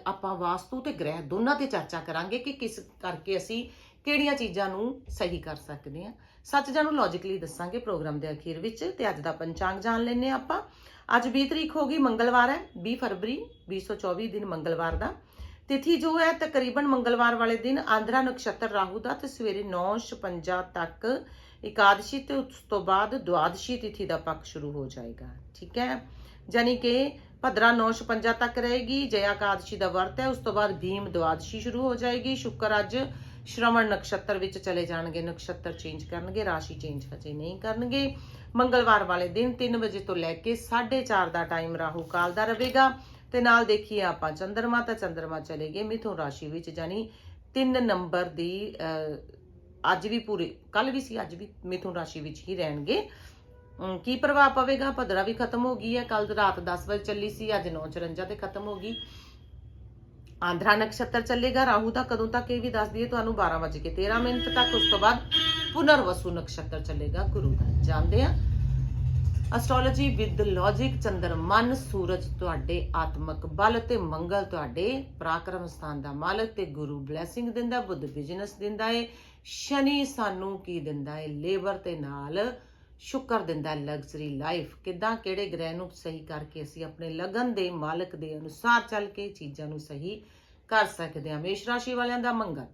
ਆਪਾਂ ਵਾਸਤੂ ਤੇ ਗ੍ਰਹਿ ਦੋਨਾਂ ਤੇ ਚਰਚਾ ਕਰਾਂਗੇ ਕਿ ਕਿਸ ਕਰਕੇ ਅਸੀਂ ਕਿਹੜੀਆਂ ਚੀਜ਼ਾਂ ਨੂੰ ਸਹੀ ਕਰ ਸਕਦੇ ਹਾਂ। ਸੱਚ ਜਾਨੂੰ ਲੌਜੀਕਲੀ ਦੱਸਾਂਗੇ ਪ੍ਰੋਗਰਾਮ ਦੇ ਅਖੀਰ ਵਿੱਚ, ਤੇ ਅੱਜ ਦਾ ਪੰਚਾਂਗ ਜਾਣ ਲੈਨੇ ਹਾਂ ਆਪਾਂ। ਅੱਜ 20 ਤਰੀਕ ਹੋ ਗਈ, ਮੰਗਲਵਾਰ ਹੈ 20 ਫਰਵਰੀ 2024 ਦਿਨ ਮੰਗਲਵਾਰ ਦਾ। ਤਿਥੀ ਜੋ ਹੈ, ਤਕਰੀਬਨ ਮੰਗਲਵਾਰ ਵਾਲੇ ਦਿਨ ਆਂਧਰਾ ਨਕਸ਼ਤਰ ਰਾਹੂ ਦਾ ਤੇ ਸਵੇਰੇ 9:56 ਤੱਕ ਇਕਾਦਸ਼ੀ ਤੇ ਉਸ ਤੋਂ ਬਾਅਦ ਦੁਆਦਸ਼ੀ ਤਿਥੀ ਦਾ ਪੱਖ ਸ਼ੁਰੂ ਹੋ ਜਾਏਗਾ, ਠੀਕ ਹੈ? ਯਾਨੀ ਕਿ ਭਦਰਾ 9:56 ਤੱਕ ਰਹੇਗੀ ਜਯਾ ਇਕਾਦਸ਼ੀ ਦਾ ਵਰਤ ਹੈ, ਉਸ ਤੋਂ ਬਾਅਦ ਭੀਮ ਦੁਆਦਸ਼ੀ ਸ਼ੁਰੂ ਹੋ ਜਾਏਗੀ, ਸ਼ੁੱਕਰ ਅੱਜ ਸ਼੍ਰਵਣ ਨਕਸ਼ਤਰ ਵਿੱਚ ਚਲੇ ਜਾਣਗੇ, ਨਕਸ਼ਤਰ ਚੇਂਜ ਕਰਨਗੇ, ਰਾਸ਼ੀ ਚੇਂਜ ਹਜੇ ਨਹੀਂ ਕਰਨਗੇ। ਮੰਗਲਵਾਰ ਵਾਲੇ ਦਿਨ 3 ਵਜੇ ਤੋਂ ਲੈ ਕੇ 4:30 ਦਾ ਟਾਈਮ ਰਾਹੂ ਕਾਲ ਦਾ ਰਹੇਗਾ। ਤੇ ਨਾਲ ਦੇਖੀਏ ਆਪਾਂ, ਚੰਦਰਮਾ ਤਾਂ ਚੰਦਰਮਾ ਚਲੇਗੇ ਮਿਥੁਨ ਰਾਸ਼ੀ ਵਿੱਚ ਜਾਨੀ 3 ਨੰਬਰ ਦੀ ਅੱਜ ਵੀ ਪੂਰੇ ਕੱਲ ਵੀ ਸੀ, ਅੱਜ ਵੀ ਮਿਥੁਨ ਰਾਸ਼ੀ ਵਿੱਚ ਹੀ ਰਹਿਣਗੇ। ਕੀ ਪ੍ਰਭਾਵ ਪਵੇਗਾ? ਭਦਰਾ ਵੀ ਖਤਮ ਹੋ ਗਈ ਹੈ। ਕੱਲ ਰਾਤ 10 ਵਜੇ ਚੱਲੀ ਸੀ, ਅੱਜ 9:54 ਤੇ ਖਤਮ ਹੋ ਗਈ। ਆਂਧਰਾ ਨਕਸ਼ਤਰ ਚੱਲੇਗਾ। ਰਾਹੂ ਦਾ ਕਦੋਂ ਤੱਕ ਇਹ ਵੀ ਦੱਸ ਦਈਏ, ਤੁਹਾਨੂੰ 12 ਵਜੇ ਕੇ 13 ਮਿੰਟ ਤੱਕ, ਉਸ ਤੋਂ ਬਾਅਦ ਪੁਨਰਵਸੂ ਨਕਸ਼ਤਰ ਚੱਲੇਗਾ, ਗੁਰੂ ਦਾ ਜਾਣਦੇ ਆ ਐਸਟ੍ਰੋਲੋਜੀ ਵਿਦ ਲੌਜੀਕ ਚੰਦਰ, ਮਨ, ਸੂਰਜ ਤੁਹਾਡੇ ਆਤਮਕ ਬਲ ਤੇ ਮੰਗਲ ਤੁਹਾਡੇ ਪਰਾਕਰਮ ਸਥਾਨ ਦਾ ਮਾਲਕ ਤੇ ਗੁਰੂ ਬਲੇਸਿੰਗ ਦਿੰਦਾ, ਬੁੱਧ ਬਿਜ਼ਨਸ ਦਿੰਦਾ ਏ। ਸ਼ਨੀ ਸਾਨੂੰ ਕੀ ਦਿੰਦਾ ਏ? ਲੇਬਰ ਤੇ ਨਾਲ ਸ਼ੁਕਰ ਦਿੰਦਾ ਲਗਜ਼ਰੀ ਲਾਈਫ ਕਿਦਾਂ, ਕਿਹੜੇ ਗ੍ਰਹਿ ਨੂੰ ਸਹੀ ਕਰਕੇ ਅਸੀਂ ਆਪਣੇ ਲਗਨ ਦੇ ਮਾਲਕ ਦੇ ਅਨੁਸਾਰ ਚੱਲ ਕੇ ਚੀਜ਼ਾਂ ਨੂੰ ਸਹੀ ਕਰ ਸਕਦੇ ਹਾਂ। ਮੇਸ਼ ਰਾਸ਼ੀ ਵਾਲਿਆਂ ਦਾ ਮੰਗਲ।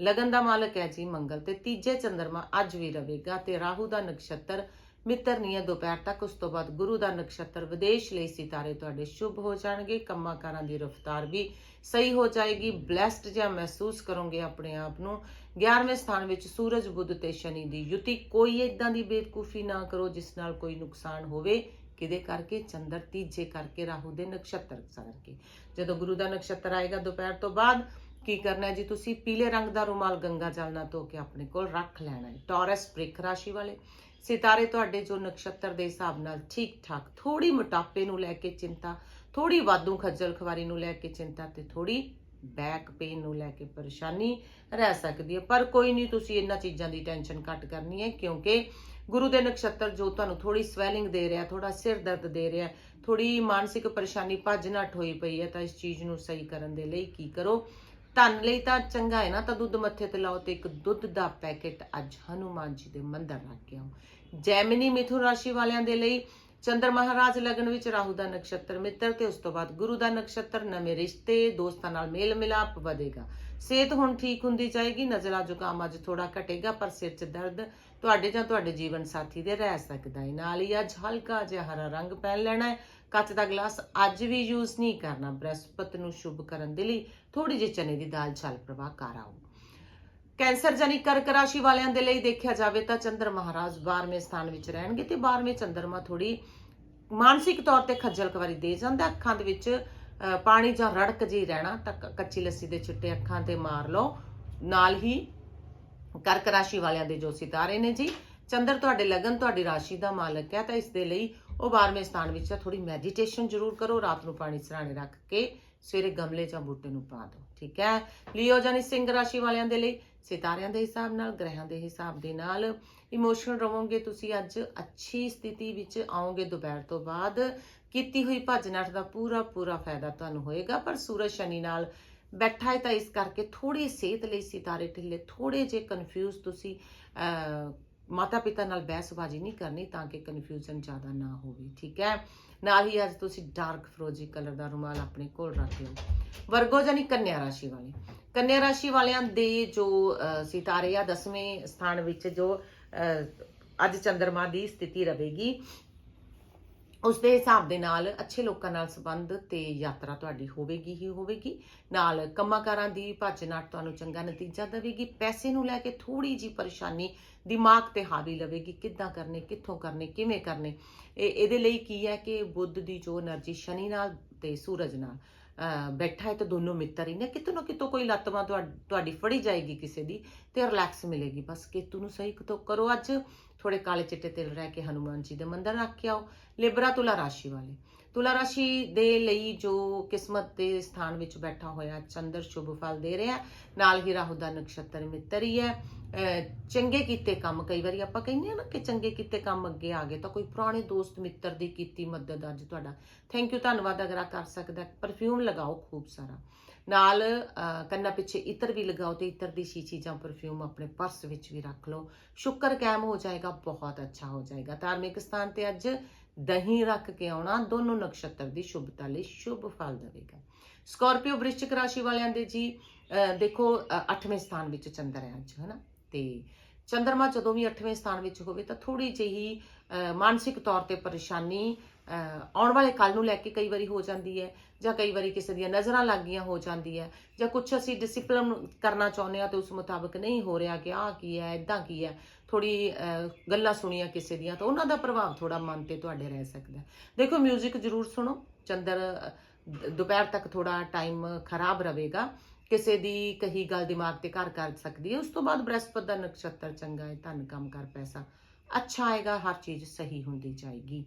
ਲਗਨ ਦਾ ਮਾਲਕ ਹੈ ਜੀ ਮੰਗਲ ਤੇ ਤੀਜੇ ਚੰਦਰਮਾ ਅੱਜ ਵੀ ਰਹੇਗਾ ਤੇ ਰਾਹੂ ਦਾ ਨਕਸ਼ਤਰ ਮਿੱਤਰ ਨਹੀਂ ਹੈ, ਦੁਪਹਿਰ ਤੱਕ ਉਸ ਤੋਂ ਬਾਅਦ ਗੁਰੂ ਦਾ ਨਕਸ਼ਤਰ ਵਿਦੇਸ਼ ਲਈ ਸਿਤਾਰੇ ਤੁਹਾਡੇ ਸ਼ੁਭ ਹੋ ਜਾਣਗੇ, ਕੰਮਾਂ-ਕਾਰਾਂ ਦੀ ਰਫ਼ਤਾਰ ਵੀ ਸਹੀ ਹੋ ਜਾਏਗੀ ਬlesed ਜਿਹਾ ਮਹਿਸੂਸ ਕਰੋਗੇ ਆਪਣੇ ਆਪ ਨੂੰ। 11ਵੇਂ ਸਥਾਨ ਵਿੱਚ ਸੂਰਜ, ਬੁੱਧ ਤੇ ਸ਼ਨੀ ਦੀ ਯੁਤੀ, ਕੋਈ ਇਦਾਂ ਦੀ ਬੇਵਕੂਫੀ ਨਾ ਕਰੋ ਜਿਸ ਨਾਲ ਕੋਈ ਨੁਕਸਾਨ ਹੋਵੇ। ਕਿਹਦੇ ਕਰਕੇ? ਚੰਦਰ ਤੀਜੇ ਕਰਕੇ, ਰਾਹੂ ਦੇ ਨਕਸ਼ਤਰ ਕਰਕੇ। ਜਦੋਂ ਗੁਰੂ ਦਾ ਨਕਸ਼ਤਰ ਆਏਗਾ ਦੁਪਹਿਰ ਤੋਂ ਬਾਅਦ, ਕੀ ਕਰਨਾ ਜੀ ਤੁਸੀਂ? ਪੀਲੇ ਰੰਗ ਦਾ ਰੁਮਾਲ ਗੰਗਾ ਜਲ ਨਾਲ ਧੋ ਕੇ ਆਪਣੇ ਕੋਲ ਰੱਖ ਲੈਣਾ ਹੈ। ਟੌਰਸ ਬ੍ਰਿਕ ਰਾਸ਼ੀ ਵਾਲੇ। ਸਿਤਾਰੇ ਤੁਹਾਡੇ ਜੋ ਨਕਸ਼ਤਰ ਦੇ ਹਿਸਾਬ ਨਾਲ ਠੀਕ ਠਾਕ ਥੋੜੀ ਮੋਟਾਪੇ ਨੂੰ ਲੈ ਕੇ ਚਿੰਤਾ ਥੋੜੀ ਵਾਧੂ ਖੱਜਲ ਖਵਾਰੀ ਨੂੰ ਲੈ ਕੇ ਚਿੰਤਾ ਤੇ ਥੋੜੀ ਬੈਕ ਪੇਨ ਨੂੰ ਲੈ ਕੇ ਪਰੇਸ਼ਾਨੀ ਰਹਿ ਸਕਦੀ ਹੈ। ਪਰ ਕੋਈ ਨਹੀਂ, ਤੁਸੀਂ ਇਹਨਾਂ ਚੀਜ਼ਾਂ ਦੀ ਟੈਨਸ਼ਨ ਘੱਟ ਕਰਨੀ ਹੈ, ਕਿਉਂਕਿ ਗੁਰੂ ਦੇ ਨਕਸ਼ਤਰ ਜੋ ਤੁਹਾਨੂੰ ਥੋੜੀ ਸਵੈਲਿੰਗ ਦੇ ਰਿਹਾ ਥੋੜਾ ਸਿਰ ਦਰਦ ਦੇ ਰਿਹਾ ਥੋੜੀ ਮਾਨਸਿਕ ਪਰੇਸ਼ਾਨੀ ਭੱਜ ਨੱਠ ਹੋਈ ਪਈ ਹੈ, ਤਾਂ ਇਸ ਚੀਜ਼ ਨੂੰ ਸਹੀ ਕਰਨ ਦੇ ਲਈ ਕੀ ਕਰੋ? ਧਨ ਲਈ ਤਾਂ ਚੰਗਾ ਹੈ ਨਾ, ਤਾਂ ਦੁੱਧ ਮੱਥੇ ਤੇ ਲਾਓ ਤੇ ਇੱਕ ਦੁੱਧ ਦਾ ਪੈਕੇਟ ਅੱਜ ਹਨੂਮਾਨ ਜੀ ਦੇ ਮੰਦਰ ਰੱਖ ਕੇ ਆਓ ਜੈਮਿਨੀ ਮਿਥੁਨ ਰਾਸ਼ੀ ਵਾਲਿਆਂ ਦੇ ਲਈ ਚੰਦਰ ਮਹਾਰਾਜ ਲਗਨ ਵਿੱਚ ਰਾਹੂ ਦਾ ਨਕਸ਼ਤਰ ਮਿੱਤਰ ਤੇ ਉਸ ਤੋਂ ਬਾਅਦ ਗੁਰੂ ਦਾ ਨਕਸ਼ਤਰ, ਨਵੇਂ ਰਿਸ਼ਤੇ, ਦੋਸਤਾਂ ਨਾਲ ਮੇਲ ਮਿਲਾਪ ਵਧੇਗਾ। ਸਿਹਤ ਹੁਣ ਠੀਕ ਹੁੰਦੀ ਜਾਏਗੀ ਨਜ਼ਲਾ ਜ਼ੁਕਾਮ ਅੱਜ ਥੋੜਾ ਘਟੇਗਾ, ਪਰ ਸਿਰ 'ਚ ਦਰਦ ਤੁਹਾਡੇ ਜਾਂ ਤੁਹਾਡੇ ਜੀਵਨ ਸਾਥੀ ਦੇ ਰਹਿ ਸਕਦਾ ਹੈ। ਨਾਲ ਹੀ ਅੱਜ ਹਲਕਾ ਜਿਹਾ ਹਰਾ ਰੰਗ ਪਹਿਨ ਲੈਣਾ ਹੈ। ਕੱਚ ਦਾ ਗਲਾਸ ਅੱਜ ਵੀ ਯੂਜ਼ ਨਹੀਂ ਕਰਨਾ। ਬ੍ਰਹਸਪਤ ਨੂੰ ਸ਼ੁਭ ਕਰਨ ਦੇ ਲਈ ਥੋੜੀ ਜਿਹੀ ਚਨੇ ਦੀ ਦਾਲ ਛਲ ਪ੍ਰਵਾਹ ਕਰ ਆਓ। ਕੈਂਸਰ ਜਾਨੀ ਕਰਕ ਰਾਸ਼ੀ ਵਾਲਿਆਂ ਦੇ ਲਈ ਦੇਖਿਆ ਜਾਵੇ ਤਾਂ ਚੰਦਰ ਮਹਾਰਾਜ 12ਵੇਂ ਸਥਾਨ ਵਿੱਚ ਰਹਿਣਗੇ ਤੇ 12ਵੇਂ ਚੰਦਰਮਾ ਥੋੜੀ ਮਾਨਸਿਕ ਤੌਰ ਤੇ ਖੱਜਲ ਖਵਾਰੀ ਦੇ ਜਾਂਦਾ ਅੱਖਾਂ ਦੇ ਵਿੱਚ ਅਹ, ਪਾਣੀ ਜਾਂ ਰੜਕ ਜੀ ਰਹਿਣਾ ਤਾਂ ਕ- ਕੱਚੀ ਲੱਸੀ ਦੇ ਚਿੱਟੇ ਅੱਖਾਂ ਤੇ ਮਾਰ ਲਓ। ਨਾਲ ਹੀ ਕਰਕ ਰਾਸ਼ੀ ਵਾਲਿਆਂ ਦੇ ਜੋ ਸਿਤਾਰੇ ਨੇ ਜੀ ਚੰਦਰ ਤੁਹਾਡੇ ਲਗਨ ਤੁਹਾਡੀ ਰਾਸ਼ੀ ਦਾ ਮਾਲਕ ਹੈ ਤਾਂ ਇਸ ਦੇ ਲਈ ਉਹ 12ਵੇਂ ਸਥਾਨ ਵਿੱਚ ਹੈ ਥੋੜੀ ਮੈਡੀਟੇਸ਼ਨ ਜ਼ਰੂਰ ਕਰੋ, ਰਾਤ ਨੂੰ ਪਾਣੀ ਸਰਾਣੇ ਰੱਖ ਕੇ ਸਵੇਰੇ ਗਮਲੇ ਜਾਂ ਬੂਟੇ ਨੂੰ ਪਾ ਦਿਓ, ਠੀਕ ਹੈ? ਲਿਓ ਜਾਨੀ ਸਿੰਘ ਰਾਸ਼ੀ ਵਾਲਿਆਂ ਦੇ ਲਈ, ਸਿਤਾਰਿਆਂ ਦੇ ਹਿਸਾਬ ਨਾਲ, ਗ੍ਰਹਿਆਂ ਦੇ ਹਿਸਾਬ ਦੇ ਨਾਲ। ਇਮੋਸ਼ਨਲ ਰਹੋਗੇ ਤੁਸੀਂ ਅੱਜ, ਅੱਛੀ ਸਥਿਤੀ ਵਿੱਚ ਆਓਗੇ ਦੁਪਹਿਰ ਤੋਂ ਬਾਅਦ। ਕੀਤੀ ਹੋਈ ਭੱਜ ਨੱਠ ਦਾ ਪੂਰਾ ਪੂਰਾ ਫਾਇਦਾ ਤੁਹਾਨੂੰ ਹੋਏਗਾ, ਪਰ ਸੂਰਜ ਸ਼ਨੀ ਨਾਲ ਬੈਠਾ ਹੈ ਤਾਂ ਇਸ ਕਰਕੇ ਥੋੜੀ ਸਿਹਤ ਲਈ ਸਿਤਾਰੇ ਢਿੱਲੇ ਥੋੜੇ ਜੇ ਕਨਫਿਊਜ਼ ਤੁਸੀਂ ਮਾਤਾ ਪਿਤਾ ਨਾਲ ਬਹਿਸਬਾਜ਼ੀ ਨਹੀਂ ਕਰਨੀ ਤਾਂ ਕਿ ਕਨਫਿਊਜ਼ਨ ਜ਼ਿਆਦਾ ਨਾ ਹੋਵੇ, ਠੀਕ ਹੈ? ਨਾਲ ਹੀ ਅੱਜ ਤੁਸੀਂ ਡਾਰਕ ਫਰੋਜੀ ਕਲਰ ਦਾ ਰੁਮਾਲ ਆਪਣੇ ਕੋਲ ਰੱਖ ਲਓ ਵਰਗੋ ਜਾਨੀ ਕੰਨਿਆ ਰਾਸ਼ੀ ਵਾਲੇ। ਕੰਨਿਆ ਰਾਸ਼ੀ ਵਾਲਿਆਂ ਦੇ ਜੋ ਸਿਤਾਰੇ ਆ 10ਵੇਂ ਸਥਾਨ ਵਿੱਚ ਜੋ ਅੱਜ ਚੰਦਰਮਾ ਦੀ ਸਥਿਤੀ ਰਹੇਗੀ। ਉਸ ਦੇ ਹਿਸਾਬ ਦੇ ਨਾਲ ਅੱਛੇ ਲੋਕਾਂ ਨਾਲ ਸੰਬੰਧ ਤੇ ਯਾਤਰਾ ਤੁਹਾਡੀ ਹੋਵੇਗੀ ਹੀ ਹੋਵੇਗੀ। ਨਾਲ ਕੰਮਕਾਰਾਂ ਦੀ ਭੱਜ ਭੱਜਨਾਟ ਤੁਹਾਨੂੰ ਚੰਗਾ ਨਤੀਜਾ ਦੇਵੇਗੀ। ਪੈਸੇ ਨੂੰ ਲੈ ਕੇ ਥੋੜੀ ਜੀ ਪਰੇਸ਼ਾਨੀ ਦਿਮਾਗ ਤੇ ਹਾਵੀ ਲਵੇਗੀ। ਕਿੱਦਾਂ ਕਰਨੇ, ਕਿੱਥੋਂ ਕਰਨੇ, ਕਿਵੇਂ ਕਰਨੇ? ਇਹ, ਇਹਦੇ ਲਈ ਕੀ ਹੈ ਕਿ ਬੁੱਧ ਦੀ ਜੋ એનર્ਜੀ ਸ਼ਨੀ ਨਾਲ ਤੇ ਸੂਰਜ ਨਾਲ ਬੈਠਾ ਹੈ ਤਾਂ ਦੋਨੋਂ ਮਿੱਤਰ ਹੀ ਨੇ। ਕਿਤੋਂ ਨਾ ਕਿਤੋਂ ਕੋਈ ਲੱਤਵਾ ਤੁਹਾਡੀ ਫੜੀ ਜਾਏਗੀ ਕਿਸੇ ਦੀ ਤੇ ਰਿਲੈਕਸ ਮਿਲੇਗੀ। ਬਸ ਕੇਤੂ ਨੂੰ ਸਹੀ ਕਿਤੋਂ ਕਰੋ ਅੱਜ। ਥੋੜੇ ਕਾਲੇ ਚਿੱਟੇ ਤਿਲ ਰਹਿ ਕੇ ਹਨੂਮਾਨ ਜੀ ਦੇ ਮੰਦਰ ਰੱਖ ਕੇ ਆਓ। ਲਿਬਰਾ ਤੁਲਾ ਰਾਸ਼ੀ ਵਾਲੇ। ਤੁਲਾ ਰਾਸ਼ੀ ਦੇ ਲਈ ਜੋ ਕਿਸਮਤ ਦੇ ਸਥਾਨ ਵਿੱਚ ਬੈਠਾ ਹੋਇਆ ਚੰਦਰ ਸ਼ੁਭ ਫਲ ਦੇ ਰਿਹਾ ਨਾਲ ਹੀ ਰਾਹੂ ਦਾ ਨਕਸ਼ਤਰ ਮਿੱਤਰ ਹੀ ਹੈ। ਚੰਗੇ ਕੀਤੇ ਕੰਮ, ਕਈ ਵਾਰੀ ਆਪਾਂ ਕਹਿੰਦੇ ਆ ਨਾ ਕਿ ਚੰਗੇ ਕੀਤੇ ਕੰਮ ਅੱਗੇ ਆ ਗਏ ਤਾਂ ਕੋਈ ਪੁਰਾਣੇ ਦੋਸਤ ਮਿੱਤਰ ਦੀ ਕੀਤੀ ਮਦਦ ਅੱਜ ਤੁਹਾਡਾ। ਥੈਂਕ ਯੂ ਧੰਨਵਾਦ ਅਗਰ ਆ ਕਰ ਸਕਦਾ ਪਰਫਿਊਮ ਲਗਾਓ ਖੂਬ ਸਾਰਾ। ਨਾਲ ਕੰਨਾਂ ਪਿੱਛੇ ਇਤਰ ਵੀ ਲਗਾਓ ਤੇ ਇਤਰ ਦੀ ਸੀ ਚੀਜ਼ਾਂ ਪਰਫਿਊਮ ਆਪਣੇ ਪਰਸ ਵਿੱਚ ਵੀ ਰੱਖ ਲਓ। ਸ਼ੁਕਰ ਕਾਇਮ ਹੋ ਜਾਏਗਾ, ਬਹੁਤ ਅੱਛਾ ਹੋ ਜਾਏਗਾ। ਧਾਰਮਿਕ ਸਥਾਨ ਤੇ ਅੱਜ ਦਹੀਂ ਰੱਖ ਕੇ ਆਉਣਾ, ਦੋਨੋਂ ਨਕਸ਼ਤਰ ਦੀ ਸ਼ੁਭਤਾ ਲਈ ਸ਼ੁਭ ਫਲ ਦੇਵੇਗਾ। ਸਕਾਰਪੀਓ ਵ੍ਰਿਸ਼ਚਿਕ ਰਾਸ਼ੀ ਵਾਲਿਆਂ ਦੇ ਜੀ ਦੇਖੋ 8ਵੇਂ ਸਥਾਨ ਵਿੱਚ ਚੰਦਰ ਹੈ ਅੱਜ, ਹਨਾ? ਤੇ ਚੰਦਰਮਾ ਜਦੋਂ ਵੀ 8ਵੇਂ ਸਥਾਨ ਵਿੱਚ ਹੋਵੇ ਤਾਂ ਥੋੜੀ ਜਿਹੀ ਮਾਨਸਿਕ ਤੌਰ ਤੇ ਪਰੇਸ਼ਾਨੀ ਆਉਣ ਵਾਲੇ ਕੱਲ ਨੂੰ ਲੈ ਕੇ ਕਈ ਵਾਰੀ ਹੋ ਜਾਂਦੀ ਹੈ ਜਾਂ ਕਈ ਵਾਰੀ ਕਿਸੇ ਦੀਆਂ ਨਜ਼ਰਾਂ ਲੱਗ ਗਈਆਂ ਹੋ ਜਾਂਦੀ ਹੈ। ਜਾਂ ਕੁਝ ਅਸੀਂ ਡਿਸਪਲਿਨ ਕਰਨਾ ਚਾਹੁੰਦੇ ਆ ਤੇ ਉਸ ਮੁਤਾਬਕ ਨਹੀਂ ਹੋ ਰਿਹਾ ਕਿ ਆਹ ਕੀ ਹੈ, ਇਦਾਂ ਕੀ ਹੈ। ਥੋੜੀ ਗੱਲਾਂ ਸੁਣੀਆਂ ਕਿਸੇ ਦੀਆਂ ਤਾਂ ਉਹਨਾਂ ਦਾ ਪ੍ਰਭਾਵ ਥੋੜਾ ਮਨ ਤੇ ਤੁਹਾਡੇ ਰਹਿ ਸਕਦਾ ਦੇਖੋ 뮤직 ਜ਼ਰੂਰ ਸੁਣੋ। ਚੰਦਰ ਦੁਪਹਿਰ ਤੱਕ ਥੋੜਾ ਟਾਈਮ ਖਰਾਬ ਰਹੇਗਾ। ਕਿਸੇ ਦੀ ਕਹੀ ਗੱਲ ਦਿਮਾਗ ਤੇ ਘਰ ਕਰ ਸਕਦੀ ਹੈ। ਉਸ ਤੋਂ ਬਾਅਦ ਬ੍ਰਹਸਪਤ ਦਾ ਨਕਸ਼ਤਰ ਚੰਗਾ ਹੈ, ਧਨ, ਕੰਮ ਕਰ ਪੈਸਾ। ਅੱਛਾ ਆਏਗਾ, ਹਰ ਚੀਜ਼ ਸਹੀ ਹੁੰਦੀ ਜਾਏਗੀ।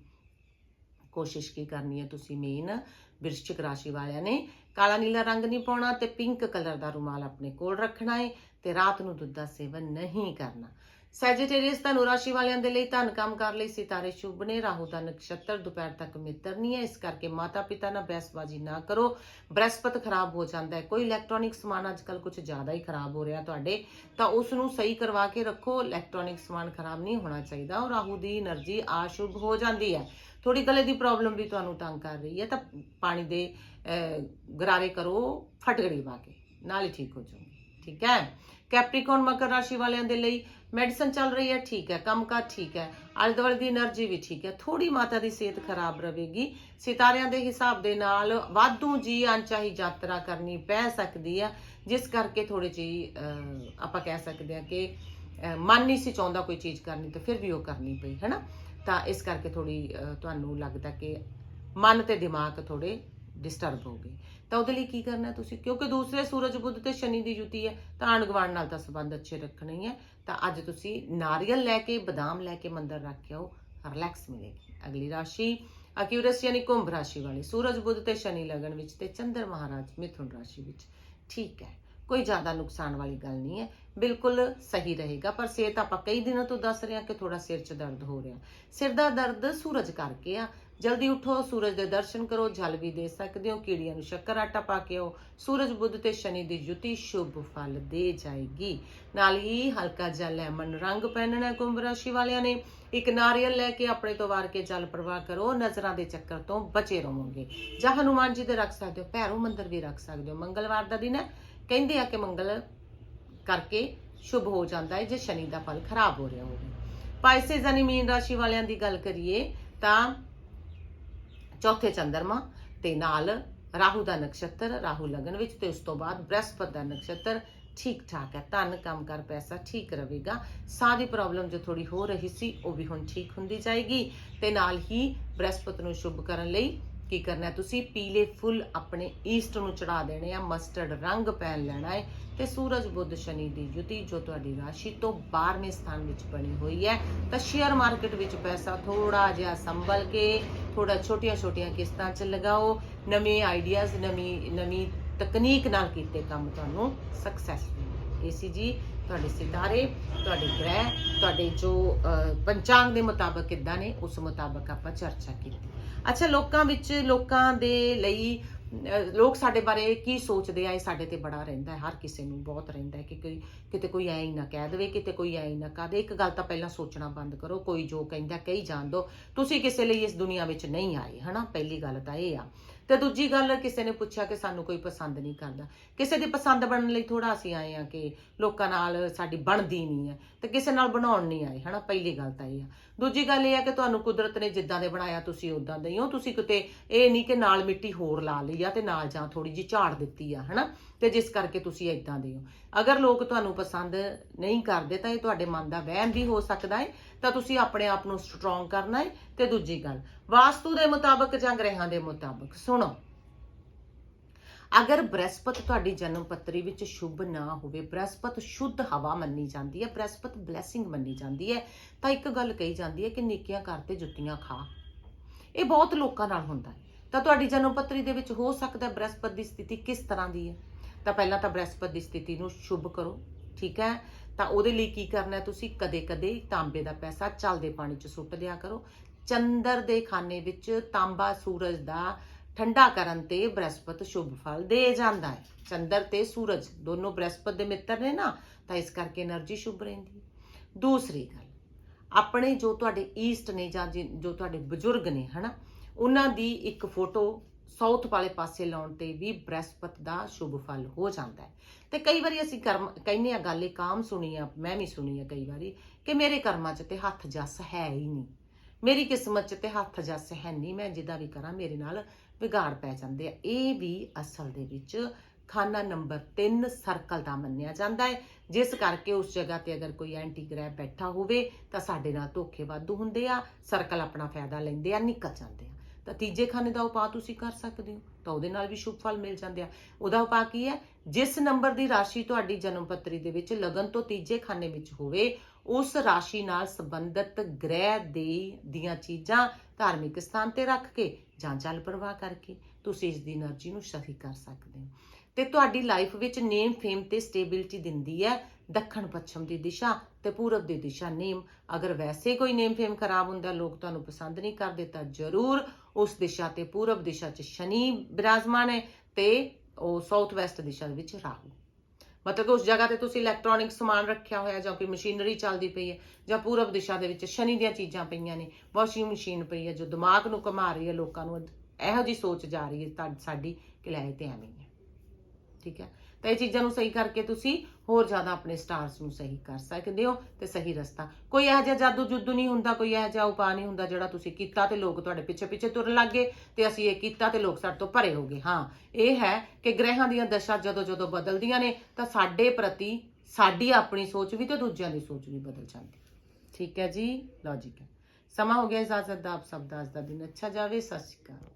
ਕੋਸ਼ਿਸ਼ ਕੀ ਕਰਨੀ ਹੈ ਤੁਸੀਂ ਮੇਨ ਵਿਰਸ਼ਚਿਕ ਰਾਸ਼ੀ ਵਾਲਿਆਂ ਨੇ ਕਾਲਾ ਨੀਲਾ ਰੰਗ ਨਹੀਂ ਪਾਉਣਾ ਤੇ ਪਿੰਕ ਕਲਰ ਦਾ ਰੁਮਾਲ ਆਪਣੇ ਕੋਲ ਰੱਖਣਾ ਹੈ ਤੇ ਰਾਤ ਨੂੰ ਦੁੱਧ ਦਾ ਸੇਵਨ ਨਹੀਂ ਕਰਨਾ। ਸੈਜੀਟੇਰੀਅਸ ਧਨੂ ਰਾਸ਼ੀ ਵਾਲਿਆਂ ਦੇ ਲਈ ਧਨ ਕੰਮ ਕਰ ਲਈ, ਸਿਤਾਰੇ ਸ਼ੁਭ ਨੇ, ਰਾਹੂ ਦਾ ਨਕਸ਼ਤਰ ਦੁਪਹਿਰ ਤੱਕ ਮਿੱਤਰ ਨਹੀਂ ਹੈ, ਇਸ ਕਰਕੇ ਮਾਤਾ ਪਿਤਾ ਨਾਲ ਬਹਿਸਬਾਜ਼ੀ ਨਾ ਕਰੋ। ਬ੍ਰਹਿਸਪਤ ਖਰਾਬ ਹੋ ਜਾਂਦਾ ਹੈ। ਕੋਈ ਇਲੈਕਟ੍ਰੋਨਿਕ ਸਮਾਨ ਅੱਜ ਅੱਜਕੱਲ ਕੁਝ ਜ਼ਿਆਦਾ ਹੀ ਖਰਾਬ ਹੋ ਰਿਹਾ ਤੁਹਾਡੇ, ਤਾਂ ਉਸ ਨੂੰ ਸਹੀ ਕਰਵਾ ਕੇ ਰੱਖੋ। ਇਲੈਕਟ੍ਰੋਨਿਕ ਸਮਾਨ ਖਰਾਬ ਨਹੀਂ ਹੋਣਾ ਚਾਹੀਦਾ ਔਰ ਰਾਹੂ ਦੀ એનર્ਜੀ ਆਸ਼ੁਭ ਹੋ ਜਾਂਦੀ ਹੈ। ਥੋੜੀ ਗਲੇ ਦੀ ਪ੍ਰੋਬਲਮ ਵੀ ਤੁਹਾਨੂੰ ਤੰਗ ਕਰ ਰਹੀ ਹੈ, ਤਾਂ ਪਾਣੀ ਦੇ ਗਰਾਰੇ ਕਰੋ ਫਟਗੜੀ ਪਾ ਕੇ, ਨਾਲ ਹੀ ਠੀਕ ਹੋ ਜਾਓਗੇ, ਠੀਕ ਹੈ? ਕੈਪਰੀਕੋਨ ਮਕਰ ਰਾਸ਼ੀ ਵਾਲਿਆਂ ਦੇ ਲਈ ਮੈਡੀਸਨ ਚੱਲ ਰਹੀ ਹੈ, ਠੀਕ ਹੈ ਕੰਮ ਕੰਮਕਾਰ ਠੀਕ ਹੈ ਆਲੇ ਦੁਆਲੇ ਦੀ એનર્ਜੀ ਵੀ ਠੀਕ ਹੈ, ਥੋੜੀ ਮਾਤਾ ਦੀ ਸਿਹਤ ਖਰਾਬ ਰਹੇਗੀ, ਸਿਤਾਰਿਆਂ ਦੇ ਹਿਸਾਬ ਦੇ ਨਾਲ ਵਾਧੂ ਜੀ ਅਣਚਾਹੀ ਯਾਤਰਾ ਕਰਨੀ ਪੈ ਸਕਦੀ ਹੈ, ਜਿਸ ਕਰਕੇ ਥੋੜੀ ਜੀ ਆਪਾਂ ਕਹਿ ਸਕਦੇ ਹਾਂ ਕਿ ਮਨ ਨਹੀਂ ਸੀ ਚਾਹੁੰਦਾ ਕੋਈ ਚੀਜ਼ ਕਰਨੀ, ਤਾਂ ਫਿਰ ਵੀ ਉਹ ਕਰਨੀ ਪਈ, ਹੈ ਨਾ? ਤਾਂ ਇਸ ਕਰਕੇ ਥੋੜੀ ਤੁਹਾਨੂੰ ਲੱਗਦਾ ਕਿ ਮਨ ਤੇ ਦਿਮਾਗ ਥੋੜੇ ਡਿਸਟਰਬ ਹੋ ਗਏ। ਤਾਂ ਉਹਦੇ ਲਈ ਕੀ ਕਰਨਾ ਤੁਸੀਂ? ਕਿਉਂਕਿ ਦੂਸਰੇ ਸੂਰਜ, ਬੁੱਧ ਤੇ ਸ਼ਨੀ ਦੀ ਜੁਤੀ ਹੈ, ਤਾਂ ਆਂਢ ਗੁਆਂਢ ਨਾਲ ਤਾਂ ਸੰਬੰਧ ਅੱਛੇ ਰੱਖਣੇ ਹੀ ਹੈ। ਤਾਂ ਅੱਜ ਤੁਸੀਂ ਨਾਰੀਅਲ ਲੈ ਕੇ, ਬਦਾਮ ਲੈ ਕੇ ਮੰਦਰ ਰੱਖ ਕੇ ਰਿਲੈਕਸ ਮਿਲੇਗੀ। ਅਗਲੀ ਰਾਸ਼ੀ, ਅਕਿਊਰਸ ਯਾਨੀ ਕੁੰਭ ਰਾਸ਼ੀ ਵਾਲੀ। ਸੂਰਜ, ਬੁੱਧ ਤੇ ਸ਼ਨੀ ਲਗਨ ਵਿੱਚ ਤੇ ਚੰਦਰ ਮਹਾਰਾਜ ਮਿਥੁਨ ਰਾਸ਼ੀ ਵਿੱਚ। ਠੀਕ ਹੈ, ਕੋਈ ਜ਼ਿਆਦਾ ਨੁਕਸਾਨ ਵਾਲੀ ਗੱਲ ਨਹੀਂ ਹੈ। ਬਿਲਕੁਲ ਸਹੀ ਰਹੇਗਾ। ਪਰ ਸਿਹਤ ਆਪਾਂ ਕਈ ਦਿਨਾਂ ਤੋਂ ਦੱਸ ਰਹੇ ਹਾਂ ਕਿ ਥੋੜਾ ਸਿਰ 'ਚ ਦਰਦ ਹੋ ਰਿਹਾ। ਸਿਰ ਦਾ ਦਰਦ ਸੂਰਜ ਕਰਕੇ ਆ। ਜਲਦੀ ਉਠੋ, ਸੂਰਜ ਦੇ ਦਰਸ਼ਨ ਕਰੋ, ਜਲ ਵੀ ਦੇ ਸਕਦੇ ਹੋ, ਕੀੜੀਆਂ ਨੂੰ ਸ਼ੱਕਰ ਆਟਾ ਪਾ ਕੇ ਆਓ। ਸੂਰਜ ਬੁੱਧ ਤੇ ਸ਼ਨੀ ਦੀ ਜੁਤੀ ਸ਼ੁਭ ਫਲ ਦੇ ਜਾਏਗੀ। ਨਾਲ ਹੀ ਹਲਕਾ ਜਿਹਾ ਲੈਮਨ ਰੰਗ ਪਹਿਨਣਾ ਕੁੰਭ ਰਾਸ਼ੀ ਵਾਲਿਆਂ ਨੇ। ਇੱਕ ਨਾਰੀਅਲ ਲੈ ਕੇ ਆਪਣੇ ਤੋਂ ਵਾਰ ਕੇ ਜਲ ਪ੍ਰਵਾਹ ਕਰੋ। ਨਜ਼ਰਾਂ ਦੇ ਚੱਕਰ ਤੋਂ ਬਚੇ ਰਹੋਗੇ। ਜਾਂ ਹਨੂਮਾਨ ਜੀ ਦੇ ਰੱਖ ਸਕਦੇ ਹੋ। ਭੈਰੋ ਮੰਦਰ ਵੀ ਰੱਖ ਸਕਦੇ ਹੋ। ਮੰਗਲਵਾਰ ਦਾ ਦਿਨ ਹੈ। ਕਹਿੰਦੇ ਆ ਕਿ ਮੰਗਲ ਕਰਕੇ ਸ਼ੁਭ ਹੋ ਜਾਂਦਾ ਹੈ, ਜੇ ਸ਼ਨੀ ਦਾ ਫਲ ਖਰਾਬ ਹੋ ਰਿਹਾ ਹੋਵੇ। ਪਾਈਸੇਸ ਯਾਨੀ ਮੀਨ ਰਾਸ਼ੀ ਵਾਲਿਆਂ ਦੀ ਗੱਲ ਕਰੀਏ, ਤਾਂ ਚੌਥੇ ਚੰਦਰਮਾ ਤੇ ਨਾਲ ਰਾਹੂ ਦਾ ਨਕਸ਼ਤਰ, ਰਾਹੂ ਲਗਨ ਵਿੱਚ ਤੇ ਉਸ ਤੋਂ ਬਾਅਦ ਬ੍ਰਹਸਪਤ ਦਾ ਨਕਸ਼ਤਰ ਠੀਕ ਠਾਕ ਹੈ, ਧਨ ਕੰਮ ਕਰ ਪੈਸਾ ਠੀਕ ਰਹੇਗਾ। ਸਾਹ ਦੀ ਪ੍ਰੋਬਲਮ ਜੋ ਥੋੜੀ ਹੋ ਰਹੀ ਸੀ, ਉਹ ਵੀ ਹੁਣ ਠੀਕ ਹੁੰਦੀ ਜਾਏਗੀ ਤੇ ਨਾਲ ਹੀ ਬ੍ਰਹਸਪਤ ਨੂੰ ਸ਼ੁਭ ਕਰਨ ਲਈ ਕੀ ਕਰਨਾ ਤੁਸੀਂ ਪੀਲੇ ਫੁੱਲ ਆਪਣੇ ਈਸਟ ਨੂੰ ਚੜਾ ਦੇਣੇ ਆ ਮਸਟਰਡ ਰੰਗ ਪਹਿਨ ਲੈਣਾ ਹੈ ਤੇ ਸੂਰਜ ਬੁੱਧ ਸ਼ਨੀ ਦੀ ਯੁਤੀ ਜੋ ਤੁਹਾਡੀ ਰਾਸ਼ੀ ਤੋਂ 12ਵੇਂ ਸਥਾਨ ਵਿੱਚ ਬਣੀ ਹੋਈ ਹੈ ਤਾਂ ਸ਼ੇਅਰ ਮਾਰਕੀਟ ਵਿੱਚ ਪੈਸਾ ਥੋੜਾ ਜਿਹਾ ਸੰਭਲ ਕੇ ਥੋੜਾ ਛੋਟੀਆਂ-ਛੋਟੀਆਂ ਕਿਸ਼ਤਾਂ 'ਚ ਲਗਾਓ ਨਵੇਂ ਆਈਡੀਆਜ਼ ਨਵੀਂ ਨਵੀਂ ਤਕਨੀਕ ਨਾਲ ਕੀਤੇ ਕੰਮ ਤੁਹਾਨੂੰ ਸਕਸੈਸ ਮਿਲੇਗਾ ਏਸੀ ਜੀ ਤੁਹਾਡੇ ਸਿਤਾਰੇ ਤੁਹਾਡੇ ਗ੍ਰਹਿ ਤੁਹਾਡੇ ਜੋ ਅਹ, ਪੰਚਾਂਗ ਦੇ ਮੁਤਾਬਕ ਕਿੱਦਾਂ ਨੇ ਉਸ ਮੁਤਾਬਕ ਆਪਾਂ ਚਰਚਾ ਕੀਤੀ। ਅੱਛਾ, ਲੋਕਾਂ ਵਿੱਚ, ਲੋਕਾਂ ਦੇ ਲਈ ਲੋਕ ਸਾਡੇ ਬਾਰੇ ਕੀ ਸੋਚਦੇ ਆ, ਇਹ ਸਾਡੇ ਤੇ ਬੜਾ ਰਹਿੰਦਾ ਹੈ, ਹਰ ਕਿਸੇ ਨੂੰ ਬਹੁਤ ਰਹਿੰਦਾ ਹੈ ਕਿ ਕੋਈ, ਕਿਤੇ ਕੋਈ ਐ ਹੀ ਨਾ ਕਹਿ ਦੇਵੇ, ਕਿਤੇ ਕੋਈ ਐ ਹੀ ਨਾ ਕਹ ਦੇ ਇੱਕ ਗੱਲ ਤਾਂ ਪਹਿਲਾਂ ਸੋਚਣਾ ਬੰਦ ਕਰੋ, ਕੋਈ ਜੋ ਕਹਿੰਦਾ, ਕਹੀ ਜਾਣ ਦੋ। ਤੁਸੀਂ ਕਿਸੇ ਲਈ ਇਸ ਦੁਨੀਆ ਵਿੱਚ ਨਹੀਂ ਆਏ, ਹਨਾ? ਪਹਿਲੀ ਗੱਲ ਤਾਂ ਇਹ ਆ। ਤੇ ਦੂਜੀ ਗੱਲ, ਕਿਸੇ ਨੇ ਪੁੱਛਿਆ ਕਿ ਸਾਨੂੰ ਕੋਈ ਪਸੰਦ ਨਹੀਂ ਕਰਦਾ। ਕਿਸੇ ਦੀ ਪਸੰਦ ਬਣਨ ਲਈ ਥੋੜਾ ਅਸੀਂ ਆਏ ਆ ਕਿ ਲੋਕਾਂ ਨਾਲ ਸਾਡੀ ਬਣਦੀ ਨਹੀਂ ਹੈ ਤੇ ਕਿਸੇ ਨਾਲ ਬਣਾਉਣ ਨਹੀਂ ਆਏ, ਹਨਾ? ਪਹਿਲੀ ਗੱਲ ਤਾਂ ਇਹ ਆ। ਦੂਜੀ ਗੱਲ ਇਹ ਆ ਕਿ ਤੁਹਾਨੂੰ ਕੁਦਰਤ ਨੇ ਜਿੱਦਾਂ ਦੇ ਬਣਾਇਆ, ਤੁਸੀਂ ਉਦਾਂ ਦੇ ਹੀ ਹੋ। ਤੁਸੀਂ ਕਿਤੇ ਇਹ ਨਹੀਂ ਕਿ ਨਾਲ ਮਿੱਟੀ ਹੋਰ ਲਾ ਲਈ ਆ ਤੇ ਨਾਲ ਜਾਂ ਥੋੜੀ ਜੀ ਝਾੜ ਦਿੱਤੀ ਆ, ਹਨਾ? ਤੇ ਜਿਸ ਕਰਕੇ ਤੁਸੀਂ ਇਦਾਂ ਦੇ ਹੋ। ਅਗਰ ਲੋਕ ਤੁਹਾਨੂੰ ਪਸੰਦ ਨਹੀਂ ਕਰਦੇ, ਤਾਂ ਇਹ ਤੁਹਾਡੇ ਮਨ ਦਾ ਵਹਿਮ ਵੀ ਹੋ ਸਕਦਾ ਹੈ ਤਾਂ ਤੁਸੀਂ ਆਪਣੇ ਆਪ ਨੂੰ ਸਟਰੋਂਗ ਕਰਨਾ ਹੈ ਤੇ ਦੂਜੀ ਗੱਲ, ਵਾਸਤੂ ਦੇ ਮੁਤਾਬਕ ਜਾਂ ਗ੍ਰਹਿਾਂ ਦੇ ਮੁਤਾਬਕ, ਸੁਣੋ। ਅਗਰ ਬ੍ਰਹਿਸਪਤ ਤੁਹਾਡੀ ਜਨਮ ਪੱਤਰੀ ਵਿੱਚ ਸ਼ੁਭ ਨਾ ਹੋਵੇ, ਬ੍ਰਹਿਸਪਤ ਸ਼ੁੱਧ ਹਵਾ ਮੰਨੀ ਜਾਂਦੀ ਹੈ, ਬ੍ਰਹਿਸਪਤ ਬਲੇਸਿੰਗ ਮੰਨੀ ਜਾਂਦੀ ਹੈ, ਤਾਂ ਇੱਕ ਗੱਲ ਕਹੀ ਜਾਂਦੀ ਹੈ ਕਿ ਨੇਕੀਆਂ ਕਰ ਤੇ ਜੁੱਤੀਆਂ ਖਾ। ਇਹ ਬਹੁਤ ਲੋਕਾਂ ਨਾਲ ਹੁੰਦਾ ਹੈ। ਤਾਂ ਤੁਹਾਡੀ ਜਨਮ ਪੱਤਰੀ ਦੇ ਵਿੱਚ ਹੋ ਸਕਦਾ ਹੈ ਬ੍ਰਹਸਪਤ ਦੀ ਸਥਿਤੀ ਕਿਸ ਤਰ੍ਹਾਂ ਦੀ ਹੈ? ਤਾਂ ਪਹਿਲਾਂ ਤਾਂ ਬ੍ਰਹਿਸਪਤ ਦੀ ਸਥਿਤੀ ਨੂੰ ਸ਼ੁਭ ਕਰੋ, ਠੀਕ ਹੈ? ਤਾਂ ਉਹਦੇ ਲਈ ਕੀ ਕਰਨਾ ਤੁਸੀਂ ਕਦੇ-ਕਦੇ ਤਾਂਬੇ ਦਾ ਪੈਸਾ ਚੱਲਦੇ ਪਾਣੀ 'ਚ ਸੁੱਟ ਦਿਆ ਕਰੋ। ਚੰਦਰ ਦੇ ਖਾਨੇ ਵਿੱਚ ਤਾਂਬਾ ਸੂਰਜ ਦਾ ਠੰਡਾ ਕਰਨ ਤੇ ਬ੍ਰਹਿਸਪਤ ਸ਼ੁਭ ਫਲ ਦੇ ਜਾਂਦਾ ਹੈ। ਚੰਦਰ ਤੇ ਸੂਰਜ ਦੋਨੋਂ ਬ੍ਰਹਿਸਪਤ ਦੇ ਮਿੱਤਰ ਨੇ ਨਾ, ਤਾਂ ਇਸ ਕਰਕੇ એનર્ਜੀ ਸ਼ੁਭ ਰਹਿੰਦੀ ਦੂਸਰੀ ਗੱਲ, ਆਪਣੇ ਜੋ ਤੁਹਾਡੇ ਈਸਟ ਨੇ ਜਾਂ, ਜੋ ਤੁਹਾਡੇ ਬਜ਼ੁਰਗ ਨੇ, ਹਨਾ, ਉਹਨਾਂ ਦੀ ਇੱਕ ਫੋਟੋ ਸਾਊਥ ਵਾਲੇ ਪਾਸੇ ਲਾਉਣ ਤੇ ਵੀ ਬ੍ਰਹਿਸਪਤ ਦਾ ਸ਼ੁਭ ਫਲ ਹੋ ਜਾਂਦਾ ਹੈ। ਤੇ ਕਈ ਵਾਰੀ ਅਸੀਂ ਕਰਮ ਕਹਿੰਨੇ ਆ ਗੱਲ ਇਹ ਕਾਮ ਸੁਣੀ ਆ, ਮੈਂ ਵੀ ਸੁਣੀ ਆ ਕਈ ਵਾਰੀ ਕਿ ਮੇਰੇ ਕਰਮਾਂ 'ਚ ਤੇ ਹੱਥ ਜੱਸ ਹੈ ਹੀ ਨਹੀਂ। ਮੇਰੀ ਕਿਸਮਤ 'ਚ ਤੇ ਹੱਥ ਜੱਸ ਹੈ ਨਹੀਂ, ਮੈਂ ਜਿੱਦਾਂ ਵੀ ਕਰਾਂ ਮੇਰੇ ਨਾਲ ਵਿਗਾੜ ਪੈ ਜਾਂਦੇ ਆ। ਇਹ ਵੀ ਅਸਲ ਦੇ ਵਿੱਚ ਖਾਨਾ ਨੰਬਰ 3 ਸਰਕਲ ਦਾ ਮੰਨਿਆ ਜਾਂਦਾ ਹੈ। ਜਿਸ ਕਰਕੇ ਉਸ ਜਗ੍ਹਾ ਤੇ ਅਗਰ ਕੋਈ ਐਂਟੀ ਗ੍ਰਹਿ ਬੈਠਾ ਹੋਵੇ ਤਾਂ ਸਾਡੇ ਨਾਲ ਧੋਖੇ ਵਾਧੂ ਹੁੰਦੇ ਆ, ਸਰਕਲ ਆਪਣਾ ਫਾਇਦਾ ਲੈਂਦੇ ਆ, ਨਿਕਲ ਜਾਂਦੇ ਤਾਂ ਤੀਜੇ ਖਾਨੇ ਦਾ ਉਪਾਅ ਤੁਸੀਂ ਕਰ ਸਕਦੇ ਹੋ, ਤਾਂ ਉਹਦੇ ਨਾਲ ਵੀ ਸ਼ੁਭ ਫਲ ਮਿਲ ਜਾਂਦੇ ਆ। ਉਹਦਾ ਉਪਾਅ ਕੀ ਹੈ? ਜਿਸ ਨੰਬਰ ਦੀ ਰਾਸ਼ੀ ਤੁਹਾਡੀ ਜਨਮ ਪੱਤਰੀ ਦੇ ਵਿੱਚ ਲਗਨ ਤੋਂ ਤੀਜੇ ਖਾਨੇ ਵਿੱਚ ਹੋਵੇ, ਉਸ ਰਾਸ਼ੀ ਨਾਲ ਸੰਬੰਧਿਤ ਗ੍ਰਹਿ ਦੇ ਦੀਆਂ ਚੀਜ਼ਾਂ ਧਾਰਮਿਕ ਸਥਾਨ ਤੇ ਰੱਖ ਕੇ ਜਾਂ ਜਲ ਪ੍ਰਵਾਹ ਕਰਕੇ ਤੁਸੀਂ ਇਸ ਦੀ એનર્ਜੀ ਨੂੰ ਸਹੀ ਕਰ ਸਕਦੇ ਹੋ। ਤੇ ਤੁਹਾਡੀ ਲਾਈਫ ਵਿੱਚ ਨੇਮ ਫੇਮ ਤੇ ਸਟੇਬਿਲਿਟੀ ਦਿੰਦੀ ਹੈ। ਦੱਖਣ ਪੱਛਮ ਦੀ ਦਿਸ਼ਾ ਤੇ ਪੂਰਬ ਦੀ ਦਿਸ਼ਾ ਨੇਮ ਅਗਰ ਵੈਸੇ ਕੋਈ ਨੇਮ ਫੇਮ ਖਰਾਬ ਹੁੰਦਾ, ਲੋਕ ਤੁਹਾਨੂੰ ਪਸੰਦ ਨਹੀਂ ਕਰਦੇ, ਤਾਂ ਜ਼ਰੂਰ ਉਸ ਦਿਸ਼ਾ ਤੇ ਪੂਰਬ ਦਿਸ਼ਾ 'ਚ ਸ਼ਨੀ ਬਿਰਾਜਮਾਨ ਹੈ ਤੇ ਉਹ ਸਾਊਥ ਵੈਸਟ ਦਿਸ਼ਾ ਦੇ ਵਿੱਚ ਰਾਹੂ। ਮਤਲਬ ਕਿ ਉਸ ਜਗ੍ਹਾ ਤੇ ਤੁਸੀਂ ਇਲੈਕਟ੍ਰੋਨਿਕ ਸਮਾਨ ਰੱਖਿਆ ਹੋਇਆ, ਜਾਂ ਕੋਈ ਮਸ਼ੀਨਰੀ ਚੱਲਦੀ ਪਈ ਹੈ, ਜਾਂ ਪੂਰਬ ਦਿਸ਼ਾ ਦੇ ਵਿੱਚ ਸ਼ਨੀ ਦੀਆਂ ਚੀਜ਼ਾਂ ਪਈਆਂ ਨੇ ਵਾਸ਼ਿੰਗ ਮਸ਼ੀਨ ਪਈ ਹੈ, ਜੋ ਦਿਮਾਗ ਨੂੰ ਘੁਮਾ ਰਹੀ ਹੈ, ਲੋਕਾਂ ਨੂੰ ਇਹੋ ਜੀ ਸੋਚ ਜਾ ਰਹੀ ਹੈ, ਤਾਂ ਸਾਡੀ ਕਿ ਲੈ ਇਹ ਤੇ ਐਵੇਂ ਠੀਕ ਹੈ? ਤਾਂ ਇਹ ਚੀਜ਼ਾਂ ਨੂੰ ਸਹੀ ਕਰਕੇ ਤੁਸੀਂ ਹੋਰ ਜ਼ਿਆਦਾ ਆਪਣੇ ਸਟਾਰਸ ਨੂੰ ਸਹੀ ਕਰ ਸਕਦੇ ਹੋ ਤੇ ਸਹੀ ਰਸਤਾ। ਕੋਈ ਇਹੋ ਜਿਹਾ ਜਾਦੂ ਜੁੱਦੂ ਨਹੀਂ ਹੁੰਦਾ, ਕੋਈ ਇਹੋ ਜਿਹਾ ਉਪਾਅ ਨਹੀਂ ਹੁੰਦਾ ਜਿਹੜਾ ਤੁਸੀਂ ਕੀਤਾ ਤੇ ਲੋਕ ਤੁਹਾਡੇ ਪਿੱਛੇ ਪਿੱਛੇ ਤੁਰਨ ਲੱਗੇ ਤੇ ਅਸੀਂ ਇਹ ਕੀਤਾ ਤੇ ਲੋਕ ਸਾਡੇ ਤੋਂ ਭਰੇ ਹੋ ਗਏ। ਹਾਂ, ਇਹ ਹੈ ਕਿ ਗ੍ਰਹਿਾਂ ਦੀਆਂ ਦਸ਼ਾ ਜਦੋਂ ਜਦੋਂ ਬਦਲਦੀਆਂ ਨੇ, ਤਾਂ ਸਾਡੇ ਪ੍ਰਤੀ ਸਾਡੀ ਆਪਣੀ ਸੋਚ ਵੀ ਤੇ ਦੂਜਿਆਂ ਦੀ ਸੋਚ ਵੀ ਬਦਲ ਜਾਂਦੀ। ਠੀਕ ਹੈ ਜੀ? ਲੌਜੀਕ ਹੈ ਸਮਾਂ ਹੋ ਗਿਆ ਇਜਾਜ਼ਤ ਦਾ। ਆਪ ਸਭ ਦਾ ਅੱਜ ਦਾ ਦਿਨ ਅੱਛਾ ਜਾਵੇ। ਸਤਿ ਸ਼੍ਰੀ ਅਕਾਲ।